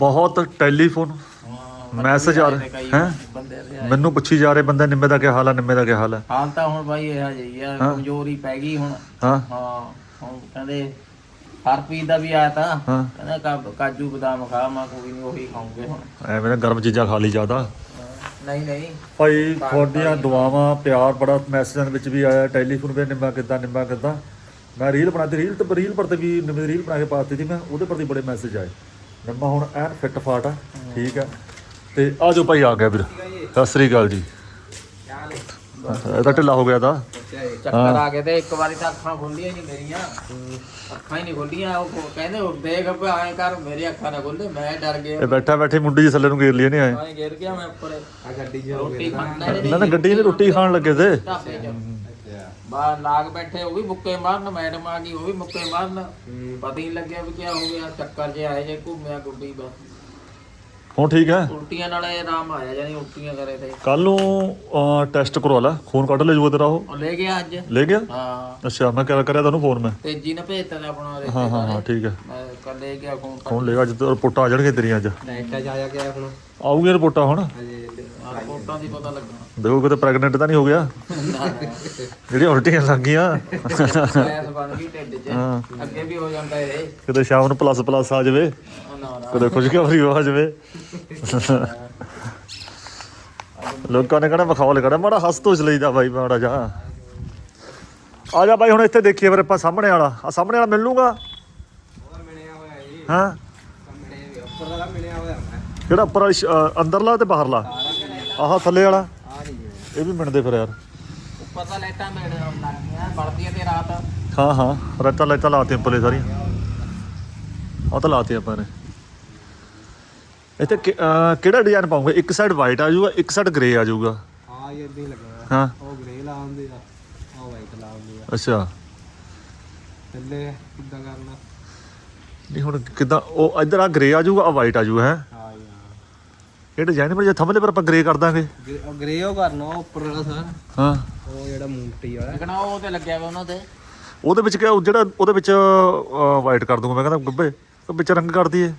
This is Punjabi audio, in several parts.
ਬਹੁਤ ਟੈਲੀਫੋਨ ਮੈਸੇਜ ਆ ਰਹੇ ਹੈ। ਮੈਨੂੰ ਪੁੱਛੀ ਜਾ ਰਹੇ ਬੰਦੇ ਨਿੰਮੇ ਦਾ ਕੀ ਹਾਲ ਹੈ ਨਿੰਮੇ ਦਾ ਕੀ ਹਾਲ ਹੈ ਹਾਲ ਤਾਂ ਹੁਣ ਬਾਈ ਇਹ ਜਿਹੀ ਆ। ਕਮਜ਼ੋਰੀ ਪੈ ਗਈ ਹੁਣ। ਹਾਂ। ਹੁਣ ਕਹਿੰਦੇ ਹਰਪ੍ਰੀਤ ਦਾ ਵੀ ਆਇਆ ਤਾਂ ਕਹਿੰਦਾ ਕਾ- ਕਾਜੂ ਬਦਾਮ ਖਾ ਮੈਂ ਕੋਈ ਨਹੀਂ ਉਹੀ ਖਾਉਂਗੇ ਹੁਣ। ਐਵੇਂ ਨਾ ਗਰਮ ਚੀਜ਼ਾਂ ਖਾ ਲਈ ਜ਼ਿਆਦਾ। ਨਹੀਂ ਨਹੀਂ। ਭਾਈ ਤੁਹਾਡੀਆਂ ਦੁਆਵਾਂ ਪਿਆਰ ਬੜਾ ਮੈਸੇਜਾਂ ਵਿੱਚ ਵੀ ਆਇਆ ਟੈਲੀਫੋਨ 'ਤੇ ਨਿੰਮਾ ਕਿੱਦਾਂ ਨਿੰਮਾ ਕਿੱਦਾਂ। ਮੈਂ ਰੀਲ ਬਣਾਤੀ ਰੀਲ ਤੇ ਰੀਲ ਪਰ ਤੇ ਵੀ ਨਿੰਮੇ ਦੀ ਰੀਲ ਬਣਾ ਕੇ ਪਾਤੀ ਸੀ ਮੈਂ ਉਹਦੇ ਪਰ ਵੀ ਬੜੇ ਮੈਸੇਜ ਆਏ। ਨਿੰਮਾ ਹੁਣ ਐਨ ਫਿੱਟ ਫਾਟ ਆ ਠੀਕ ਆ। ਤੇ ਆ ਜਾਓ ਭਾਈ ਆ ਗਿਆ ਵੀਰ। ਸਤਿ ਸ੍ਰੀ ਅਕਾਲ ਜੀ। ਇਹਦਾ ਢਿੱਲਾ ਹੋ ਗਿਆ ਤਾਂ। ਚੱਕਰ ਆ ਗਏ ਤੇ ਇੱਕ ਵਾਰੀ ਤਾਂ ਅੱਖਾਂ ਖੁੱਲੀਆਂ ਨਹੀਂ ਮੇਰੀਆਂ। ਅੱਖਾਂ ਹੀ ਨਹੀਂ ਖੁੱਲੀਆਂ ਉਹ ਕਹਿੰਦੇ ਉਹ ਦੇਖ ਵੀ ਐਂ ਕਰ ਮੇਰੀ ਅੱਖਾਂ ਨਾ ਖੁੱਲੇ ਮੈਂ ਡਰ ਗਿਆ। ਇਹ ਬੈਠਾ ਬੈਠੇ ਮੁੰਡੀ ਜੀ ਥੱਲੇ ਨੂੰ ਲਈ ਆਏ। ਗਿਰ ਗਿਆ ਮੈਂ ਉੱਪਰ। ਆ ਗੱਡੀ 'ਚ ਰੋਟੀ ਨੇ ਗੱਡੀ ਖਾਣ ਲੱਗੇ ਤੇ। ਢਾਬੇ 'ਚ। ਬਾਹਰ ਲਾਗ ਬੈਠੇ ਉਹ ਵੀ ਮੁੱਕੇ ਮਾਰਨ ਮੈਡਮ ਆ ਗਈ ਉਹ ਵੀ ਮੁੱਕੇ ਮਾਰਨ। ਪਤਾ ਹੀ ਨਹੀਂ ਲੱਗਿਆ ਵੀ ਕੀ ਹੋ ਗਿਆ ਚੱਕਰ ਜੇ ਆਏ ਜੇ ਘੁੰਮਿਆ ਗੁੱਡੀ ਬਸ। ਹੁਣ ਠੀਕ ਹੈ? ਉਲਟੀਆਂ ਨਾਲ ਇਹ ਆਰਾਮ ਆਇਆ ਜਾਨੀ ਉਲਟੀਆਂ ਕਰੇ ਤੇ। ਕੱਲ ਨੂੰ ਟੈਸਟ ਕਰਵਾ ਲੈ। ਖੂਨ ਕੱਢ ਲੈ ਜੂਗਾ ਤੇਰਾ ਉਹ। ਉਹ ਲੈ ਗਿਆ ਅੱਜ। ਲੈ ਗਿਆ? ਹਾਂ। ਅੱਛਾ ਮੈਂ ਕਿਹਾ ਕਰਿਆ ਤੁਹਾਨੂੰ ਫੋਨ ਮੈਂ। ਤੇਜੀ ਨੇ ਭੇਜਤਾ ਤਾ ਆਪਣਾ ਹਾਂ ਰਿਸ਼ਤੇ ਹਾਂ ਹਾਂ ਠੀਕ ਹੈ। ਕੱਲ ਲੈ ਗਿਆ ਫੋਨ ਫੋਨ ਲੈ। ਅੱਜ ਤੇ ਰਿਪੋਰਟਾਂ ਆ ਜਾਣਗੀਆਂ ਤੇਰੀਆਂ ਅੱਜ। ਲੈਟਾ ਜਾਇਆ ਗਿਆ ਹੁਣ। ਆਊਗੀਆਂ ਰਿਪੋਰਟਾਂ ਹੁਣ? ਰਿਪੋਰਟਾਂ ਦੀ ਪਤਾ ਲੱਗਣਾ। ਦੇਖੋ ਕਿਤੇ ਪ੍ਰੈਗਨੈਂਟ ਤਾਂ ਨਹੀਂ ਹੋ ਗਿਆ? ਜਿਹੜੀਆਂ ਉਲਟੀਆਂ ਲੱਗ ਗਈਆਂ। ਗੈਸ ਬਣ ਗਈ ਢਿੱਡ 'ਚ। ਹਾਂ। ਅੱਗੇ ਵੀ ਹੋ ਜਾਂਦਾ ਇਹ। ਕਿਤੇ ਸ਼ਾਮ ਨੂੰ ਪਲੱਸ ਪਲੱਸ ਆ ਜਾਵੇ। ਕਦੇ ਖੁਸ਼ਖਬਰੀ ਆ ਜਾਵੇ? ਲੋਕਾਂ ਨੇ ਕਹਣਾ ਮਖੌਲ ਕਰਾ ਮਾੜਾ ਹੱਸ ਤੋਸ ਲਈਦਾ ਬਾਈ ਮਾੜਾ ਜਾ। ਆ ਜਾ ਬਾਈ ਹੁਣ ਇੱਥੇ ਦੇਖੀਏ ਫਿਰ ਆਪਾਂ ਸਾਹਮਣੇ ਵਾਲਾ। ਆ ਸਾਹਮਣੇ ਵਾਲਾ ਮਿਲ ਲੂਗਾ? ਹਾਂ? ਕਿਹੜਾ ਉੱਪਰ ਵਾਲੀ ਸ਼- ਅ, ਅੰਦਰਲਾ ਤੇ ਬਾਹਰਲਾ? ਆਹ ਥੱਲੇ ਵਾਲਾ? ਇਹ ਵੀ ਮਿਣਦੇ ਫਿਰ ਯਾਰ। ਉੱਪਰ ਤਾਂ ਲਾਈਟਾਂ ਮੇੜ ਲੱਗ ਗਈਆਂ ਤੇ ਰਾਤ ਹਾਂ ਹਾਂ। ਰਤਾ ਲੈਤਾ ਲਾਤੀਆਂ ਉੱਪਰਲੇ ਸਾਰੀਆਂ। ਉਹ ਤਾਂ ਲਾਤੀਆਂ ਆਪਾਂ ਨੇ। ਇੱਥੇ ਕਿ- ਅਹ ਕਿਹੜਾ ਡਿਜ਼ਾਈਨ ਪਾਉਂਗੇ? ਇੱਕ ਸਾਈਡ ਵਾਈਟ ਆ ਜਾਊਗਾ ਇੱਕ ਸਾਈਡ ਗ੍ਰੇ ਆ ਜਾਊਗਾ। ਹਾਂ ਇਹ ਇਦਾਂ ਹੀ ਲੱਗਣਾ ਹਾਂ। ਉਹ ਗ੍ਰੇ ਲਾਉਂਦੇ ਆ ਉਹ ਵਾਈਟ ਲਾਉਂਦੇ ਆ। ਅੱਛਾ। ਥੱਲੇ ਕਿੱਦਾਂ ਕਰਨਾ? ਨਹੀਂ ਹੁਣ ਕਿਦਾਂ? ਉਹ ਇੱਧਰ ਆ ਗ੍ਰੇ ਆ ਜਾਊਗਾ ਆ ਵਾਈਟ ਆ ਜਾਊਗਾ ਹੈ? ਹਾਂ ਯਾਰ ਇਹ ਡਿਜ਼ਾਈਨ ਪਰ ਜੇ ਥੰਬਲੇ ਪਰ ਆਪਾਂ ਗ੍ਰੇ ਕਰ ਦਾਂਗੇ। ਗ੍ਰੇ- ਉਹ ਕਰਨਾ ਉਹ ਉੱਪਰ ਵਾਲਾ ਸਰ। ਹਾਂ। ਉਹ ਜਿਹੜਾ ਮੂੰਗਟੀ ਵਾਲਾ। ਦੇਖਣਾ ਉਹ ਤੇ ਲੱਗਿਆ ਵਾ ਉਹਨਾਂ ਤੇ ਉਹਦੇ ਵਿੱਚ ਕਿਆ ਉਹ ਜਿਹੜਾ ਉਹਦੇ ਵਿੱਚ ਵਾਈਟ ਕਰ ਦੂੰਗਾ ਮੈਂ ਕਹਿੰਦਾ ਗੱਬੇ ਉਹ ਵਿੱਚ ਰੰਗ ਕਰ ਦਈਏ।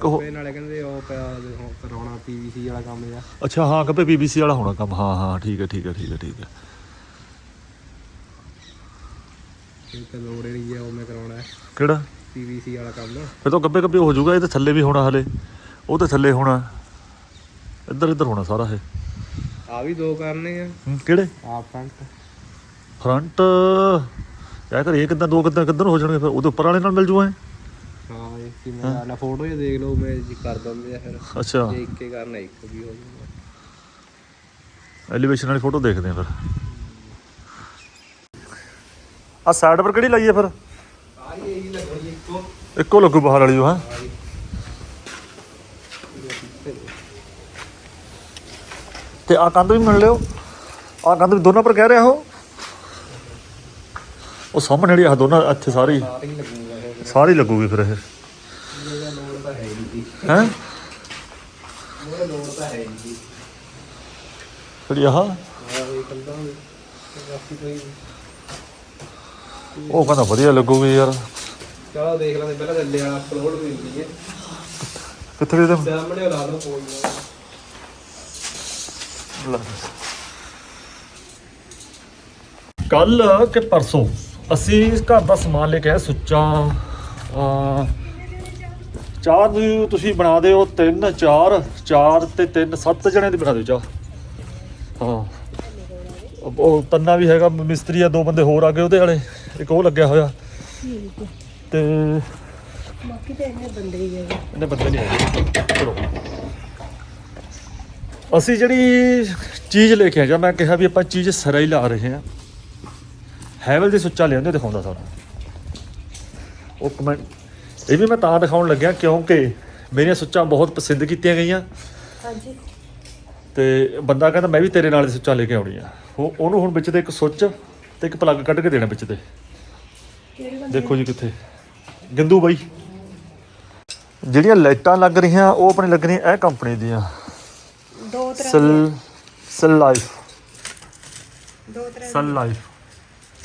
ਕਹੋ ਨਾਲੇ ਕਹਿੰਦੇ ਉਹ ਪਿਆ ਦੇਖੋ ਕਰਾਉਣਾ ਪੀਵੀਸੀ ਵਾਲਾ ਕੰਮ ਆ ਅੱਛਾ ਹਾਂ ਗੱਬੇ ਪੀਬੀਸੀ ਵਾਲਾ ਹੋਣਾ ਕੰਮ। ਹਾਂ ਹਾਂ ਠੀਕ ਹੈ ਠੀਕ ਹੈ ਠੀਕ ਹੈ ਠੀਕ ਹੈ। ਇਹ ਤਾਂ ਲੋੜ ਹੀ ਨਹੀਂ ਆ ਉਹ ਮੈਂ ਕਰਾਉਣਾ। ਹੈ ਕਿਹੜਾ? ਪੀਵੀਸੀ ਵਾਲਾ ਕੰਮ। ਫਿਰ ਤਾਂ ਗੱਬੇ ਗੱਬੇ ਹੋ ਜਾਊਗਾ ਇਹ ਤੇ ਥੱਲੇ ਵੀ ਹੋਣਾ ਹਲੇ। ਉਹ ਤੇ ਥੱਲੇ ਹੋਣਾ। ਇੱਧਰ ਇੱਧਰ ਹੋਣਾ ਸਾਰਾ ਇਹ। ਆ ਵੀ ਦੋ ਕਰਨੇ ਆ। ਹੂੰ, ਕਿਹੜੇ? ਆ ਫਰੰਟ ਫਰੰਟ ਕਰ ਇਹ ਕਿੱਦਾਂ ਦੋ ਕਿੱਦਾਂ ਕਿੱਧਰ ਹੋ ਜਾਣਗੇ ਫਿਰ? ਉਹਦੇ ਉੱਪਰ ਵਾਲੇ ਨਾਲ ਮਿਲ ਇਹ? ਕਿਵੇਂ ਕਰਨਾ ਫੋਟੋ ਜੇ ਦੇਖ ਲਓ ਮੈਂ ਜੀ ਕਰ ਦਿੰਦੇ ਆ ਫਿਰ। ਅੱਛਾ। ਜੇ ਇੱਕ ਹੀ ਕਰਨਾ ਇੱਕ ਵੀ ਹੋ ਜਾਊਗਾ ਐਲੀਵੇਸ਼ਨ ਵਾਲੀ ਫੋਟੋ ਦੇਖਦੇ ਆ ਫਿਰ। ਆ ਸਾਈਡ ਪਰ ਕਿਹੜੀ ਲਾਈਏ ਫਿਰ? ਸਾਰੀ ਇਹੀ ਲੱਗਣੀ ਇੱਕੋ। ਇੱਕੋ ਲੱਗੂ ਬਾਹਰ ਵਾਲੀ ਉਹ ਹਾਂ? ਤੇ ਆ ਕੰਧ ਵੀ ਮਿਲ ਲਿਓ। ਆ ਕੰਧ ਵੀ ਦੋਨਾਂ ਪਰ ਕਹਿ ਰਿਹਾ ਉਹ। ਉਹ ਸਾਹਮਣੇ ਜਿਹੜੀ ਆ ਦੋਨਾਂ ਇੱਥੇ ਸਾਰੀ ਸਾਰੀ ਲੱਗੂਗਾ ਫਿਰ। ਇਹ। ਹੈ ਹੀ? ਨਹੀਂ ਹੈ ਉਹਦਾ ਲੋੜ ਤਾਂ ਹੈ ਹੀ ਨਹੀਂ ਜਿਹੜੀ ਆਹ? ਆ ਇਹ ਕੰਦਾ ਬਾਕੀ ਕੋਈ ਉਹ ਕਹਿੰਦਾ ਵਧੀਆ ਲੱਗੂਗੀ ਯਾਰ। ਚਲੋ ਦੇਖ ਲਾਂਗੇ ਪਹਿਲਾਂ ਥੱਲੇ ਵਾਲਾ ਅਪਲੋਡ ਵੀ ਹੁੰਦੀ ਹੈ। ਕਿੱਥੇ ਦੇ ਸਾਹਮਣੇ ਲਾ ਲਓ ਕੋਈ ਨਾ। ਕੱਲ ਕਿ ਪਰਸੋਂ ਅਸੀਂ ਘਰ ਦਾ ਸਮਾਨ ਲੈ ਕੇ ਆਏ ਸੁੱਚਾ ਅਹ, ਚਾਹ ਨੂੰ ਤੁਸੀਂ ਬਣਾ ਦਿਓ ਤਿੰਨ ਚਾਰ ਚਾਰ ਤੇ ਤਿੰਨ ਸੱਤ ਜਣੇ ਦੀ ਬਣਾ ਦਿਓ ਚਾਹ। ਹਾਂ। ਉਹ- ਉਹ ਤੰਨਾ ਵੀ ਹੈਗਾ ਮਿਸਤਰੀ ਆ ਦੋ ਬੰਦੇ ਹੋਰ ਆ ਗਏ ਉਹਦੇ ਵਾਲੇ ਇੱਕ ਉਹ ਲੱਗਿਆ ਹੋਇਆ। ਤੇ ਬਾਕੀ ਤਾਂ ਬੰਦੇ ਹੀ ਹੈਗੇ। ਇਹਨੇ ਬੰਦੇ ਨਹੀਂ ਹੈਗੇ। ਚਲੋ। ਅਸੀਂ ਜਿਹੜੀ ਚੀਜ਼ ਲੈ ਕੇ ਆਏ ਜਾਂ ਮੈਂ ਕਿਹਾ ਵੀ ਆਪਾਂ ਚੀਜ਼ ਸਿਰਾ ਹੀ ਲਾ ਰਹੇ ਹਾਂ। ਹੈਵਲ ਦੇ ਸੁੱਚਾ ਲਿਆਂਦੇ ਦਿਖਾਉਂਦਾ ਤੁਹਾਨੂੰ ਉਹ ਕਮੈਂਟ ਇਹ ਵੀ ਮੈਂ ਤਾਂ ਦਿਖਾਉਣ ਲੱਗਿਆ ਕਿਉਂਕਿ ਮੇਰੀਆਂ ਸੁੱਚਾਂ ਬਹੁਤ ਪਸੰਦ ਕੀਤੀਆਂ ਗਈਆਂ। ਹਾਂਜੀ। ਤੇ ਬੰਦਾ ਕਹਿੰਦਾ ਮੈਂ ਵੀ ਤੇਰੇ ਨਾਲ ਦੀ ਸੁੱਚਾਂ ਲੈ ਕੇ ਆਉਣੀ ਆ। ਉਹ ਉਹਨੂੰ ਹੁਣ ਵਿੱਚ ਤੇ ਇੱਕ ਸੁੱਚ ਤੇ ਇੱਕ ਪਲੱਗ ਕੱਢ ਕੇ ਦੇਣਾ ਵਿੱਚ ਤੇ। ਦੇਖੋ ਜੀ ਕਿੱਥੇ। ਗਿੰਦੂ ਬਾਈ। ਜਿਹੜੀਆਂ ਲਾਈਟਾਂ ਲੱਗ ਰਹੀਆਂ ਉਹ ਆਪਣੇ ਲੱਗ ਰਹੀਆਂ ਇਹ ਕੰਪਨੀ ਦੀਆਂ। ਦੋ ਤਰ੍ਹਾਂ ਸੈਲ ਸੈਲ ਲਾਈਫ। ਦੋ ਤਰ੍ਹਾਂ ਸੈਲ ਲਾਈਫ।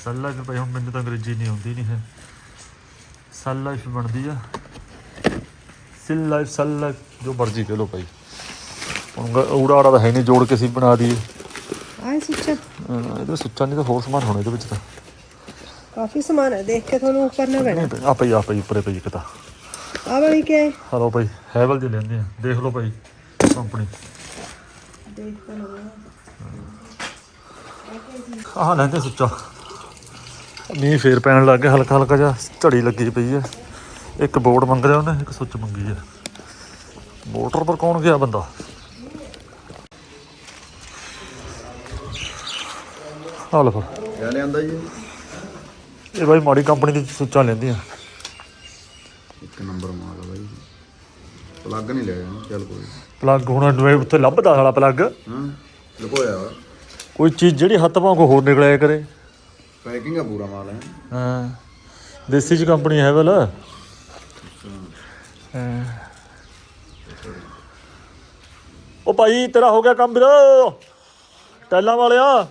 ਸੈਲ ਲਾਈਫ ਭਾਈ ਹੁਣ ਮੈਨੂੰ ਤਾਂ ਅੰਗਰੇਜ਼ੀ ਨਹੀਂ ਆਉਂਦੀ ਨਹੀਂ ਹੈ। ਸੈਲ ਲਾਈਫ ਬਣਦੀ ਆ। ਸੈਲ ਲਾਈਫ ਸੈਲ ਲਾਈਫ ਜੋ ਮਰਜ਼ੀ ਕਹਿ ਲਓ ਭਾਈ। ਹੁਣ ਊੜਾ ਆੜਾ ਤਾਂ ਹੈ ਨਹੀਂ ਜੋੜ ਕੇ ਅਸੀਂ ਬਣਾ ਦਈਏ। ਆਹ ਸੁੱਚਾ। ਇਹਦੇ ਸੁੱਚਾ ਨਹੀਂ ਤਾਂ ਹੋਰ ਸਮਾਨ ਹੋਣਾ ਇਹਦੇ ਵਿੱਚ ਤਾਂ। ਕਾਫੀ ਸਮਾਨ ਹੈ ਦੇਖ ਕੇ ਤੁਹਾਨੂੰ ਕਰਨਾ ਪੈਣਾ। ਨਹੀਂ ਆ ਪਈ ਆ ਪਈ ਉੱਪਰੇ ਪਈ ਇੱਕ ਤਾਂ। ਆਹ ਵਾਲੀ ਕੀ ਹੈ? ਹਲੋ ਭਾਈ ਹੈਵਲ ਦੀ ਲੈਂਦੇ ਆ। ਦੇਖ ਲਓ ਭਾਈ ਕੰਪਨੀ। ਦੇਖ ਤਾਂ ਲਓ। ਆਹ ਲੈਂਦੇ ਸੁੱਚਾ। ਮੀਂਹ ਫੇਰ ਪੈਣ ਲੱਗ ਗਿਆ ਹਲਕਾ ਹਲਕਾ ਜਿਹਾ ਝੜੀ ਲੱਗੀ ਪਈ ਹੈ ਇੱਕ ਬੋਰਡ ਮੰਗ ਰਿਹਾ ਉਹਨੇ ਇੱਕ ਸੁੱਚ ਮੰਗੀ ਹੈ ਮੋਟਰ ਪਰ ਕੌਣ ਗਿਆ ਬੰਦਾ? ਆ ਲਓ ਫਿਰ। ਕਿਆ ਲਿਆਂਦਾ ਜੀ? ਇਹ ਬਾਈ ਮਾੜੀ ਕੰਪਨੀ ਦੀ ਸੁੱਚਾਂ ਲੈਂਦੀਆਂ। ਇੱਕ ਨੰਬਰ ਮਾਲ ਆ ਬਾਈ। ਪਲੱਗ ਨਹੀਂ ਲੈ ਜਾਣਾ ਚੱਲ ਕੋਈ ਪਲੱਗ ਹੁਣ ਡਵੇ ਉੱਥੇ ਲੱਭਦਾ ਸਾਲਾ ਪਲੱਗ। ਹਾਂ ਲੁਕੋਇਆ ਵਾ। ਕੋਈ ਚੀਜ਼ ਜਿਹੜੀ ਹੱਥ ਵਾਂਗੂ ਹੋਰ ਨਿਕਲਿਆ ਕਰੇ। ਪੈਕਿੰਗ ਆ ਪੂਰਾ ਮਾਲ ਹੈ। ਹਾਂ। ਦੇਸੀ ਚ ਕੰਪਨੀ ਹੈ ਵਲ ਉਹ ਭਾਈ ਤੇਰਾ ਹੋ ਗਿਆ ਕੰਮ ਵੀਰ। ਟੈਲਾਂ ਵਾਲਿਆ।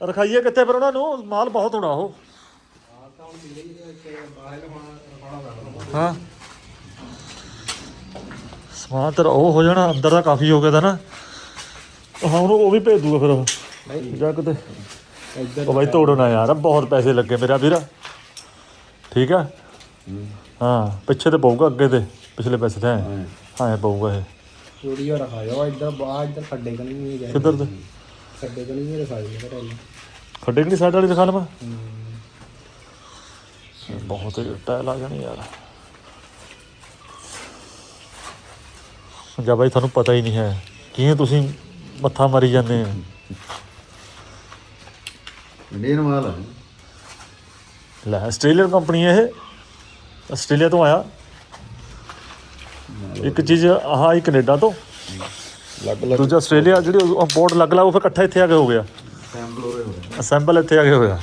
ਰਖਾਈਏ ਕਿੱਥੇ ਫਿਰ ਉਹਨਾਂ ਨੂੰ? ਮਾਲ ਬਹੁਤ ਹੋਣਾ ਉਹ। ਹਾਂ। ਸਮਾਨ ਤੇਰਾ ਉਹ ਹੋ ਜਾਣਾ ਅੰਦਰ ਦਾ ਕਾਫੀ ਹੋ ਗਿਆ ਦਾ ਨਾ। ਹਾਂ ਉਹਨੂੰ ਉਹ ਵੀ ਭੇਜ ਦੂਗਾ ਫਿਰ ਉਹ। ਜਾ ਕਿਤੇ। ਉਹ ਬਾਈ ਤੋੜਨਾ ਯਾਰ ਬਹੁਤ ਪੈਸੇ ਲੱਗੇ ਮੇਰਾ ਵੀਰ। ਠੀਕ ਆ? ਹਾਂ ਪਿੱਛੇ ਤੇ ਪਊਗਾ ਅੱਗੇ ਤੇ ਪਿਛਲੇ ਪੈਸੇ ਤੇ ਐਂ। ਹਾਂ। ਪਊਗਾ ਇਹ। ਵੀਡੀਓ ਰਖਾਇਓ ਇੱਧਰ ਬਾਹਰ ਇੱਧਰ ਖੱਡੇ ਕਣੀ ਨਹੀਂ ਗਏ। ਕਿੱਧਰ ਤੇ? ਖੱਡੇ ਕਣੀ ਨਹੀਂ ਹੈ ਘਰੇ ਖੱਡੇ ਸਾਈਡ ਵਾਲੀ ਦਿਖਾ ਲਵਾਂ? ਬਹੁਤ ਟਾਇਲ ਆ ਜਾਣੀ ਯਾਰ। ਜਾਂ ਬਾਈ ਤੁਹਾਨੂੰ ਪਤਾ ਹੀ ਨਹੀਂ ਹੈ। ਕਿਵੇਂ ਤੁਸੀਂ ਮੱਥਾ ਮਾਰੀ ਜਾਂਦੇ ਆ ਇੰਡੀਅਨ ਮਾਲ ਆ। ਲੈ ਆਸਟ੍ਰੇਲੀਅਨ ਕੰਪਨੀ ਹੈ ਇਹ। ਆਸਟ੍ਰੇਲੀਆ ਤੋਂ ਆਇਆ। ਇੱਕ ਚੀਜ਼ ਆਹ ਹੀ ਕੈਨੇਡਾ ਤੋਂ। ਲੱਗ ਲੱਗ ਦੂਜਾ ਆਸਟ੍ਰੇਲੀਆ ਜਿਹੜੀ ਇੰਪੋਰਟ ਲੱਗ ਲਾ ਉਹ ਫਿਰ ਇਕੱਠਾ ਇੱਥੇ ਆ ਕੇ ਹੋ ਗਿਆ। ਅਸੈਂਬਲ ਇੱਥੇ ਆ ਕੇ ਹੋਇਆ।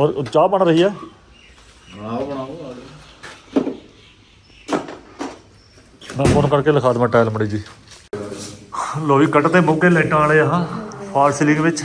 ਔਰ ਚਾਹ ਬਣ ਰਹੀ ਹੈ। ਬਣਾਓ ਬਣਾਓ। ਮੈਂ ਫੋਨ ਕਰਕੇ ਲਿਖਾ ਦਵਾਂ ਟਾਇਲ ਮੜੀ ਜੀ ਲੋ ਵੀ ਕੱਢਦੇ ਮੁੱਗੇ ਲਾਈਟਾਂ ਵਾਲੇ ਆ ਫਾਲ ਸੀਲਿੰਗ ਵਿੱਚ।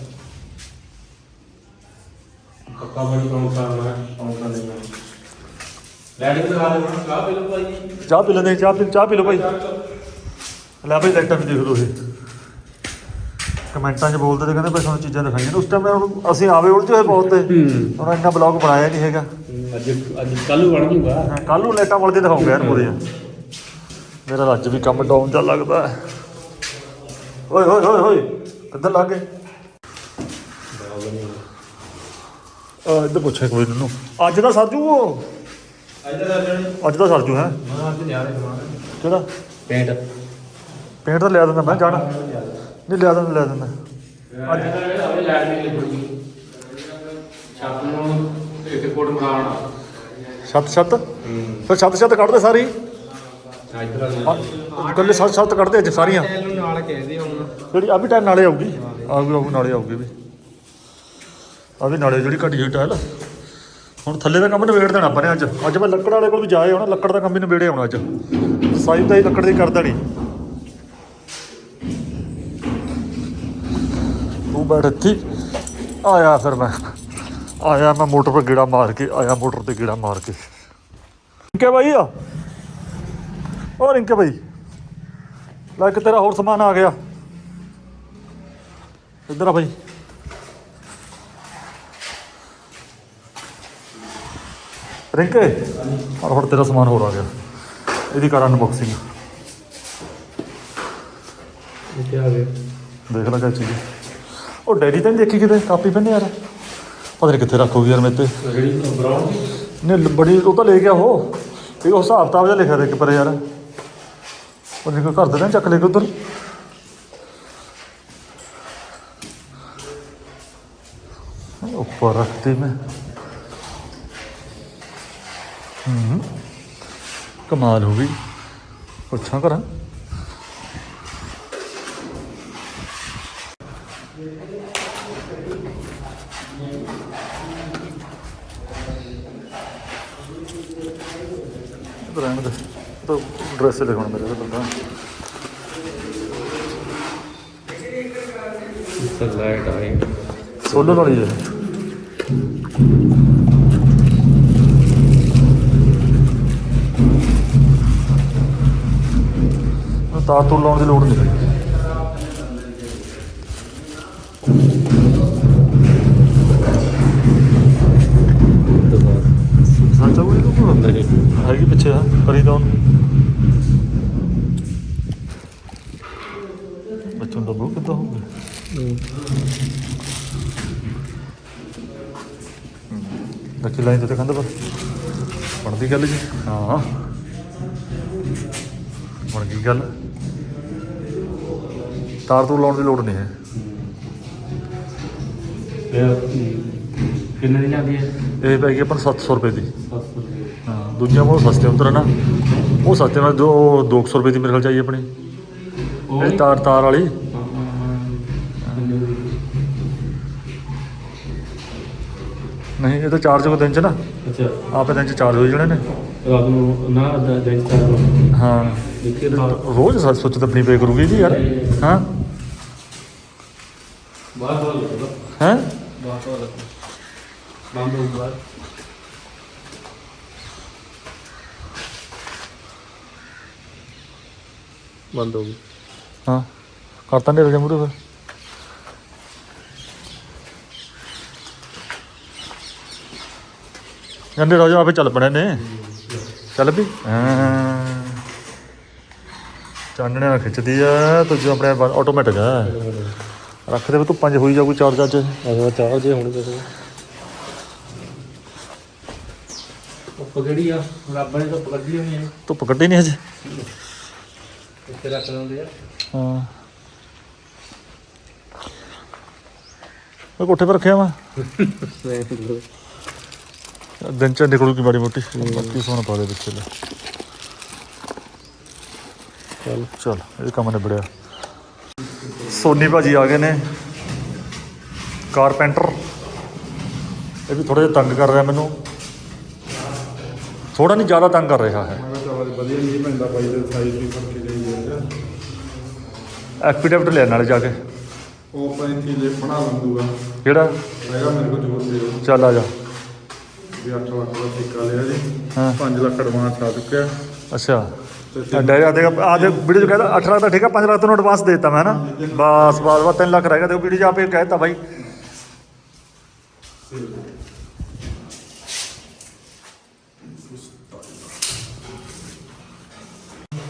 ਬੱਕਾ ਪਾਣੀ ਕੌਣ ਸਾਏਗਾ ਕੌਣ ਸਾ ਦੇਗਾ ਲੈਟ ਵੀ ਲਗਾ ਦੇ ਹੁਣ ਚਾਹ ਪੀ ਲਓ ਭਾਈ। ਚਾਹ ਪੀ ਲੈਂਦੇ ਚਾਹ ਪੀ ਚਾਹ ਪੀ ਲਓ ਭਾਈ। ਲੈ ਭਾਈ ਲਾਈਟਾਂ ਵੀ ਦੇਖ ਲਓ ਇਹ। ਕਮੈਂਟਾਂ 'ਚ ਬੋਲਦੇ ਤੇ ਕਹਿੰਦੇ ਭਾਈ ਸਾਨੂੰ ਚੀਜ਼ਾਂ ਦਿਖਾਈਆਂ ਨੇ। ਉਸ ਟਾਈਮ ਹੁਣ ਅਸੀਂ ਆਵੇ ਉਲਝੇ ਹੋਏ ਬਹੁਤ ਤੇ। ਹੁਣ ਇੰਨਾ ਬਲੌਗ ਬਣਾਇਆ ਨਹੀਂ ਹੈਗਾ। ਅੱਜ ਅੱਜ ਕੱਲ ਨੂੰ ਬਣ ਜੂਗਾ। ਕੱਲ ਨੂੰ ਲਾਈਟਾਂ ਕੇ ਦਿਖਾਉਂਗਾ ਯਾਰ ਪੂਰੀਆਂ। ਮੇਰਾ ਤਾਂ ਅੱਜ ਵੀ ਕੰਮ ਡਾਊਨ ਜਿਹਾ ਲੱਗਦਾ ਹੈ। ਓਏ ਹੋਏ ਹੋਏ ਹੋਏ ਕਿੱਧਰ ਲੱਗ ਗਏ? ਆ ਇੱਧਰ ਪੁੱਛਿਆ ਕੋਈ ਨੂੰ ਅੱਜ ਦਾ ਸਰਜੂ ਉਹ? ਅੱਜ ਦਾ ਸਰਜੂ। ਹੈ। ਤੇ ਕਿਹੜਾ? ਪੇਂਟ। ਪੇਂਟ ਤਾਂ ਲਿਆ ਦਿੰਦਾ ਮੈਂ ਜਾਣਾ। ਨਹੀਂ ਲਿਆ ਦਿੰਦਾ ਲਿਆ ਦਿੰਦਾ। ਅੱਜ ਅਬੇ ਲੈਟ ਨਹੀਂ ਛਾਪ ਨੂੰ ਇੱਥੇ ਕੋਡ ਮਰਾਉਣਾ। ਛੱਤ ਛੱਤ? ਫਿਰ ਛੱਤ ਛੱਤ ਕੱਢਦੇ ਸਾਰੀ? ਇਧਰ ਇਕੱਲੇ ਛੱਤ ਛੱਤ ਕੱਢਦੇ ਅੱਜ ਸਾਰੀਆਂ। ਇਹਨੂੰ ਨਾਲ ਕਹਿੰਦੇ ਹੁਣ। ਜਿਹੜੀ ਆ ਵੀ ਟਾਈਲ ਨਾਲੇ ਆਊਗੀ। ਆਊਗੀ ਆਊਗੀ ਨਾਲੇ ਆਊਗੀ ਵੀ। ਆ ਵੀ ਨਾਲੇ ਜਿਹੜੀ ਘਟੀ ਹੋਈ ਟਾਇਲ। ਹੁਣ ਥੱਲੇ ਦਾ ਕੰਮ ਨਿਬੇੜ ਦੇਣਾ ਆਪਾਂ ਨੇ ਅੱਜ। ਅੱਜ ਮੈਂ ਲੱਕੜ ਵਾਲੇ ਕੋਲ ਵੀ ਜਾਏ ਆਉਣਾ ਲੱਕੜ ਦਾ ਕੰਮ ਵੀ ਨਿਬੇੜੇ ਆਉਣਾ ਅੱਜ। ਸਾਈਜ਼ ਤਾਂ ਹੀ ਲੱਕੜ ਦੀ ਕਰਦਾ ਨਹੀਂ ਤੂੰ ਬੈਠ ਇੱਥੇ। ਆਇਆ ਫਿਰ ਮੈਂ। ਆਇਆ ਮੈਂ ਮੋਟਰ 'ਤੇ ਗੇੜਾ ਮਾਰ ਕੇ, ਆਇਆ ਮੋਟਰ ਤੇ ਗੇੜਾ ਮਾਰ ਕੇ। ਰਿੰਕੇ ਭਾਈ ਆ। ਉਹ ਰਿੰਕੇ ਭਾਈ ਲੈ ਇੱਕ ਤੇਰਾ ਹੋਰ ਸਮਾਨ ਆ ਗਿਆ। ਇੱਧਰ ਆ ਭਾਈ ਰਿੰਕੇ ਔਰ ਹੁਣ ਤੇਰਾ ਸਮਾਨ ਹੋਰ ਆ ਗਿਆ। ਇਹਦੀ ਕਰ ਅਨਬਾਕਸਿੰਗ ਕੀ ਆ ਗਿਆ ਦੇਖ ਲੈ ਹੈ। ਉਹ ਡੈਡੀ ਤਾਂ ਨਹੀਂ ਦੇਖੀ ਕਿਤੇ? ਕਾਪੀ ਪੈਨ ਯਾਰ ਪਤਾ ਨਹੀਂ ਕਿੱਥੇ ਰੱਖੋਗੀ ਯਾਰ ਮੇਰੇ ਤੇ। ਜਿਹੜੀ ਬਰਾਊਨ ਦੀ ਨੇ ਬੜੀ ਉਹ ਤਾਂ ਲੈ ਗਿਆ ਉਹ। ਇਹ ਉਹ ਹਿਸਾਬ ਕਿਤਾਬ ਜਿਹਾ ਲਿਖਿਆ ਦੇ ਕੇ ਪਰ ਯਾਰ। ਉਹ ਨਿਕਲ ਘਰ ਦੇ ਨਾ ਚੱਕ ਲੈ ਕੇ ਉਧਰ ਉੱਪਰ ਰੱਖਤੀ ਮੈਂ। ਹੂੰ ਕਮਾਲ ਹੋ ਗਈ ਪੁੱਛਾਂ ਕਰਾਂ ਰਹਿਣ ਦੇ ਤਾਂ ਡਰੈਸ ਲਿਖਾਉਣਾ ਮੇਰੇ ਕੋਲ ਬੰਦਾ ਲਾਈਟ ਆਈ ਸੋਲਰ ਵਾਲੀ ਹੈ ਤਾਰ ਤੋਂ ਲਾਉਣ ਦੀ ਲੋੜ ਨਹੀਂ। ਸੱਚ ਤੋਂ ਨਹੀਂ। ਹੈਗੀ ਪਿੱਛੇ ਆ ਕਰੀ ਤਾਂ ਬੱਚੋਂ ਦਾ ਬੂ ਕਿੱਦਾਂ ਹੋ ਗਿਆ ਲੱਕੀ ਲਾਈਨ ਤੇ ਕੰਧ ਪਰ ਬਣਦੀ ਗੱਲ ਜੀ। ਤਾਰ ਤੋਂ ਲਾਉਣ ਦੀ ਲੋੜ ਨਹੀਂ ਹੈ। ਇਹ ਕਿੰਨੇ ਦੀ ਜਾਂਦੀ ਹੈ? ਇਹ ਪੈ ਗਈ ਆਪਾਂ ਨੂੰ 700 ਰੁਪਏ ਦੀ। 700 ਰੁਪਏ। ਹਾਂ ਦੂਜਿਆਂ ਕੋਲ ਸਸਤੇ ਹੁੰਦੇ ਨਾ ਉਹ ਸਸਤੇ ਨਾਲ ਜੋ 200 ਰੁਪਏ ਦੀ ਮੇਰੇ ਖਿਆਲ ਚਾਹੀਏ ਆਪਣੀ। ਉਹ ਇਹ ਤਾਰ ਤਾਰ ਵਾਲੀ। ਨਹੀਂ ਇਹ ਤਾਂ ਚਾਰਜ ਹੋ ਦਿਨ ਚ ਨਾ। ਅੱਛਾ। ਆਪੇ ਦਿਨ ਚ ਚਾਰਜ ਹੋ ਜਾਣੇ ਨੇ। ਰਾਤ ਨੂੰ ਨਾ ਦਿਨ ਚਾਰ ਹਾਂ ਰੋਜ਼ ਸੱਚ ਸੁੱਚ ਤਾਂ ਆਪਣੀ ਪੇ ਕਰੂਗੀ ਜੀ ਯਾਰ। ਹਾਂ? ਬਾਹਰ ਬਾਹਰ ਲੱਗਦਾ ਹੈ? ਬਾਹਰ ਬਾਹਰ ਲੱਗਦਾ ਬੰਦ ਹੋ ਬਾਹਰ। ਬੰਦ ਹੋ ਗਈ। ਹਾਂ। ਕਰਤਾ ਫਿਰ। ਜੰਦੇ ਰੋਜ ਆਪੇ ਚੱਲ ਪੜੇ ਨੇ। ਚੱਲ ਵੀ ਹਾਂ। ਚਾਨਣੇ ਨਾਲ ਖਿੱਚਦੀ ਆ ਤੁਝ ਆਪਣੇ ਆਟੋਮੈਟਿਕ ਆ। ਰੱਖ ਦੇ ਤੂੰ ਪੰਜ ਹੋਈ ਜਾਊਗੀ ਚਾਰਜ ਅੱਜ। ਅਗਰ ਚਾਰ ਜੇ ਹੋਣੀ ਤੇ ਉਹ ਕਿਹੜੀ ਆ? ਰੱਬ ਨੇ ਤਾਂ ਪਕੜੀ ਹੋਣੀ ਹੈ ਧੁੱਪ ਕੱਢੀ ਨਹੀਂ ਹਜੇ। ਇੱਥੇ ਰੱਖ ਦਿੰਦੇ ਆ। ਹਾਂ। ਉਹ ਕੋਠੇ ਪਰ ਰੱਖਿਆ ਵਾ। ਦਿਨ ਚ ਨਿਕਲੂਗੀ ਮਾੜੀ ਮੋਟੀ। ਬਾਕੀ ਸੋਹਣਾ ਪਾ ਦੇ ਵਿੱਚ। ਲੈ ਚਲ ਚਲ ਇਹ ਕੰਮ ਨਿਬੜਿਆ। ਸੋਨੀ ਭਾਜੀ ਆ ਗਏ ਨੇ। ਕਾਰਪੈਂਟਰ। ਇਹ ਵੀ ਥੋੜਾ ਜਿਹਾ ਤੰਗ ਕਰ ਰਿਹਾ ਮੈਨੂੰ। ਥੋੜਾ ਨਹੀਂ ਜ਼ਿਆਦਾ ਤੰਗ ਕਰ ਰਿਹਾ ਹੈ। ਵਧੀਆ ਨਹੀਂ ਪੈਂਦਾ ਬਾਈ ਦੇ ਸਾਈਜ਼ ਵੀ ਫੜ ਕੇ ਜਾਈ ਜਾਂਦਾ ਐਕਪੀਡੈਪਟ ਲੈਣ ਨਾਲੇ ਜਾ ਕੇ। ਉਹ ਬਣਾ ਲੰਦੂਗਾ। ਕਿਹੜਾ? ਹੈਗਾ ਮੇਰੇ ਕੋਲ ਜੋਰ ਦੇ ਚੱਲ ਆ ਜਾ। ਵੀ 8 ਲੱਖ ਦਾ ਠੇਕਾ ਲਿਆ ਜੀ। ਹਾਂ। 5 ਲੱਖ ਐਡਵਾਂਸ ਆ ਚੁੱਕਿਆ। ਅੱਛਾ। ਡੈਰੀ ਆ ਦੇਗਾ ਆ ਦੇ ਵੀਡੀਓ ਚ ਕਹਿੰਦਾ 8 ਲੱਖ ਦਾ ਠੀਕ ਆ 5 ਲੱਖ ਤੈਨੂੰ ਐਡਵਾਂਸ ਦੇ ਦਿੱਤਾ ਮੈਂ ਨਾ ਬਸ ਬਸ ਬਸ 3 ਲੱਖ ਰਹਿ ਗਿਆ ਤੇ ਉਹ ਵੀਡੀਓ ਚ ਆਪੇ ਕਹਿਤਾ ਬਾਈ।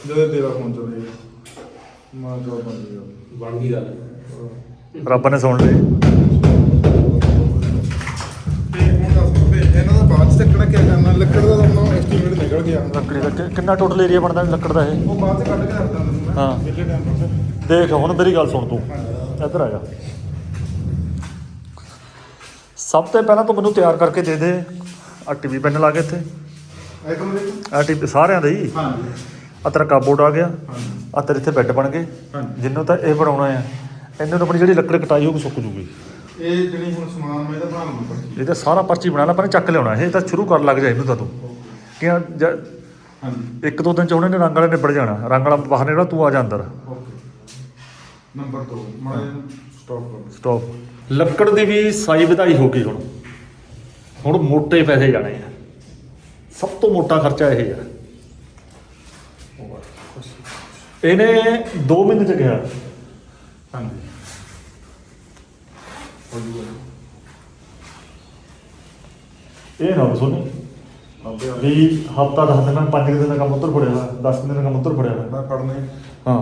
ਜਦੋਂ ਤੇਰਾ ਫੋਨ ਚੱਲੇ ਮਾਂ ਜੋ ਬਣ ਗਿਆ ਬਣ ਗਈ ਗੱਲ। ਰੱਬ ਨੇ ਸੁਣ ਲਈ। ਵੀ ਇਹਨਾਂ ਦਾ ਬਾਅਦ ਚ ਚੱਕਣਾ ਕੀ ਕਰਨਾ? ਲੱਕੜ ਦਾ ਤਾਂ ਆਪਣਾ ਐਸਟੀਮੇਟ ਨਿਕਲ ਗਿਆ। ਲੱਕੜੀ ਦਾ ਕਿ- ਕਿੰਨਾ ਟੋਟਲ ਏਰੀਆ ਬਣਦਾ ਲੱਕੜ ਦਾ ਇਹ? ਉਹ ਬਾਅਦ ਚ ਕੱਢ ਕੇ ਰੱਖ ਦਿੰਦਾ ਮੈਂ। ਹਾਂ। ਵਿਹਲੇ ਟਾਈਮ ਤੇ। ਦੇਖ ਹੁਣ ਮੇਰੀ ਗੱਲ ਸੁਣ ਤੂੰ। ਇੱਧਰ ਆ ਜਾ। ਸਭ ਤੋਂ ਪਹਿਲਾਂ ਤੂੰ ਮੈਨੂੰ ਤਿਆਰ ਕਰਕੇ ਦੇ ਦੇ ਆ ਟੀਵੀ ਪੈਨ ਲਾ ਕੇ ਇੱਥੇ। ਦੇ ਆ ਟੀਵੀ ਸਾਰਿਆਂ ਦੇ ਹੀ? ਹਾਂਜੀ। ਆ ਤੇਰਾ ਕਾਬੋਰਡ ਆ ਗਿਆ। ਆ ਤੇਰੇ ਇੱਥੇ ਬੈੱਡ ਬਣ ਗਏ। ਹਾਂਜੀ। ਜਿੰਨੂੰ ਤਾਂ ਇਹ ਬਣਾਉਣਾ ਆ ਇਹਨਾਂ ਆਪਣੀ ਜਿਹੜੀ ਲੱਕੜ ਕਟਾਈ ਹੋਊਗੀ ਸੁੱਕ ਜੂਗੀ। ਇਹ ਜਿਹੜੀ ਹੁਣ ਸਮਾਨ ਮੈਂ ਇਹਦਾ ਬਣਾ ਲਵਾਂ ਪਰ ਇਹਦਾ ਸਾਰਾ ਪਰਚੀ ਬਣਾ ਲੈ ਪਰ ਚੱਕ ਲਿਆਉਣਾ। ਇਹ ਤਾਂ ਸ਼ੁਰੂ ਕਰਨ ਲੱਗ ਜਾ ਇਹਨੂੰ ਤਾਂ ਤੂੰ। ਕਿ ਆ ਜ- ਹਾਂਜੀ। ਇੱਕ ਦੋ ਦਿਨ ਚ ਉਹਨੇ ਨੇ ਰੰਗ ਵਾਲੇ ਨਿਬੜ ਜਾਣਾ। ਰੰਗ ਵਾਲਾ ਬਾਹਰ ਨਿਕਲਣਾ ਤੂੰ ਆ ਜਾ ਅੰਦਰ। ਓਕੇ ਨੰਬਰ 2 ਮੈਂ ਸਟਾਪ ਕਰੋ। ਸਟਾਪ ਲੱਕੜ ਦੀ ਵੀ ਸਾਈ ਵਧਾਈ ਹੋ ਗਈ ਹੁਣ। ਹੁਣ ਮੋਟੇ ਪੈਸੇ ਜਾਣੇ ਆ। ਸਭ ਤੋਂ ਮੋਟਾ ਖਰਚਾ ਇਹ ਆ। ਇਹਨੇ 2 ਮਹੀਨੇ ਚ ਗਿਆ ਹਾਂਜੀ। ਇਹ ਨਾ ਸੁਣੀ ਵੀ ਹਫਤਾ ਦਸ ਦਿਨ ਪੰਜ ਕੁ ਦਿਨ ਦਾ ਕੰਮ ਉੱਧਰ ਫੜਿਆ ਹੋਇਆ 10 ਦਿਨ ਦਾ ਕੰਮ ਉੱਧਰ ਫੜਿਆ। ਹੋਇਆ ਮੈਂ ਪੜਨੇ ਹਾਂ।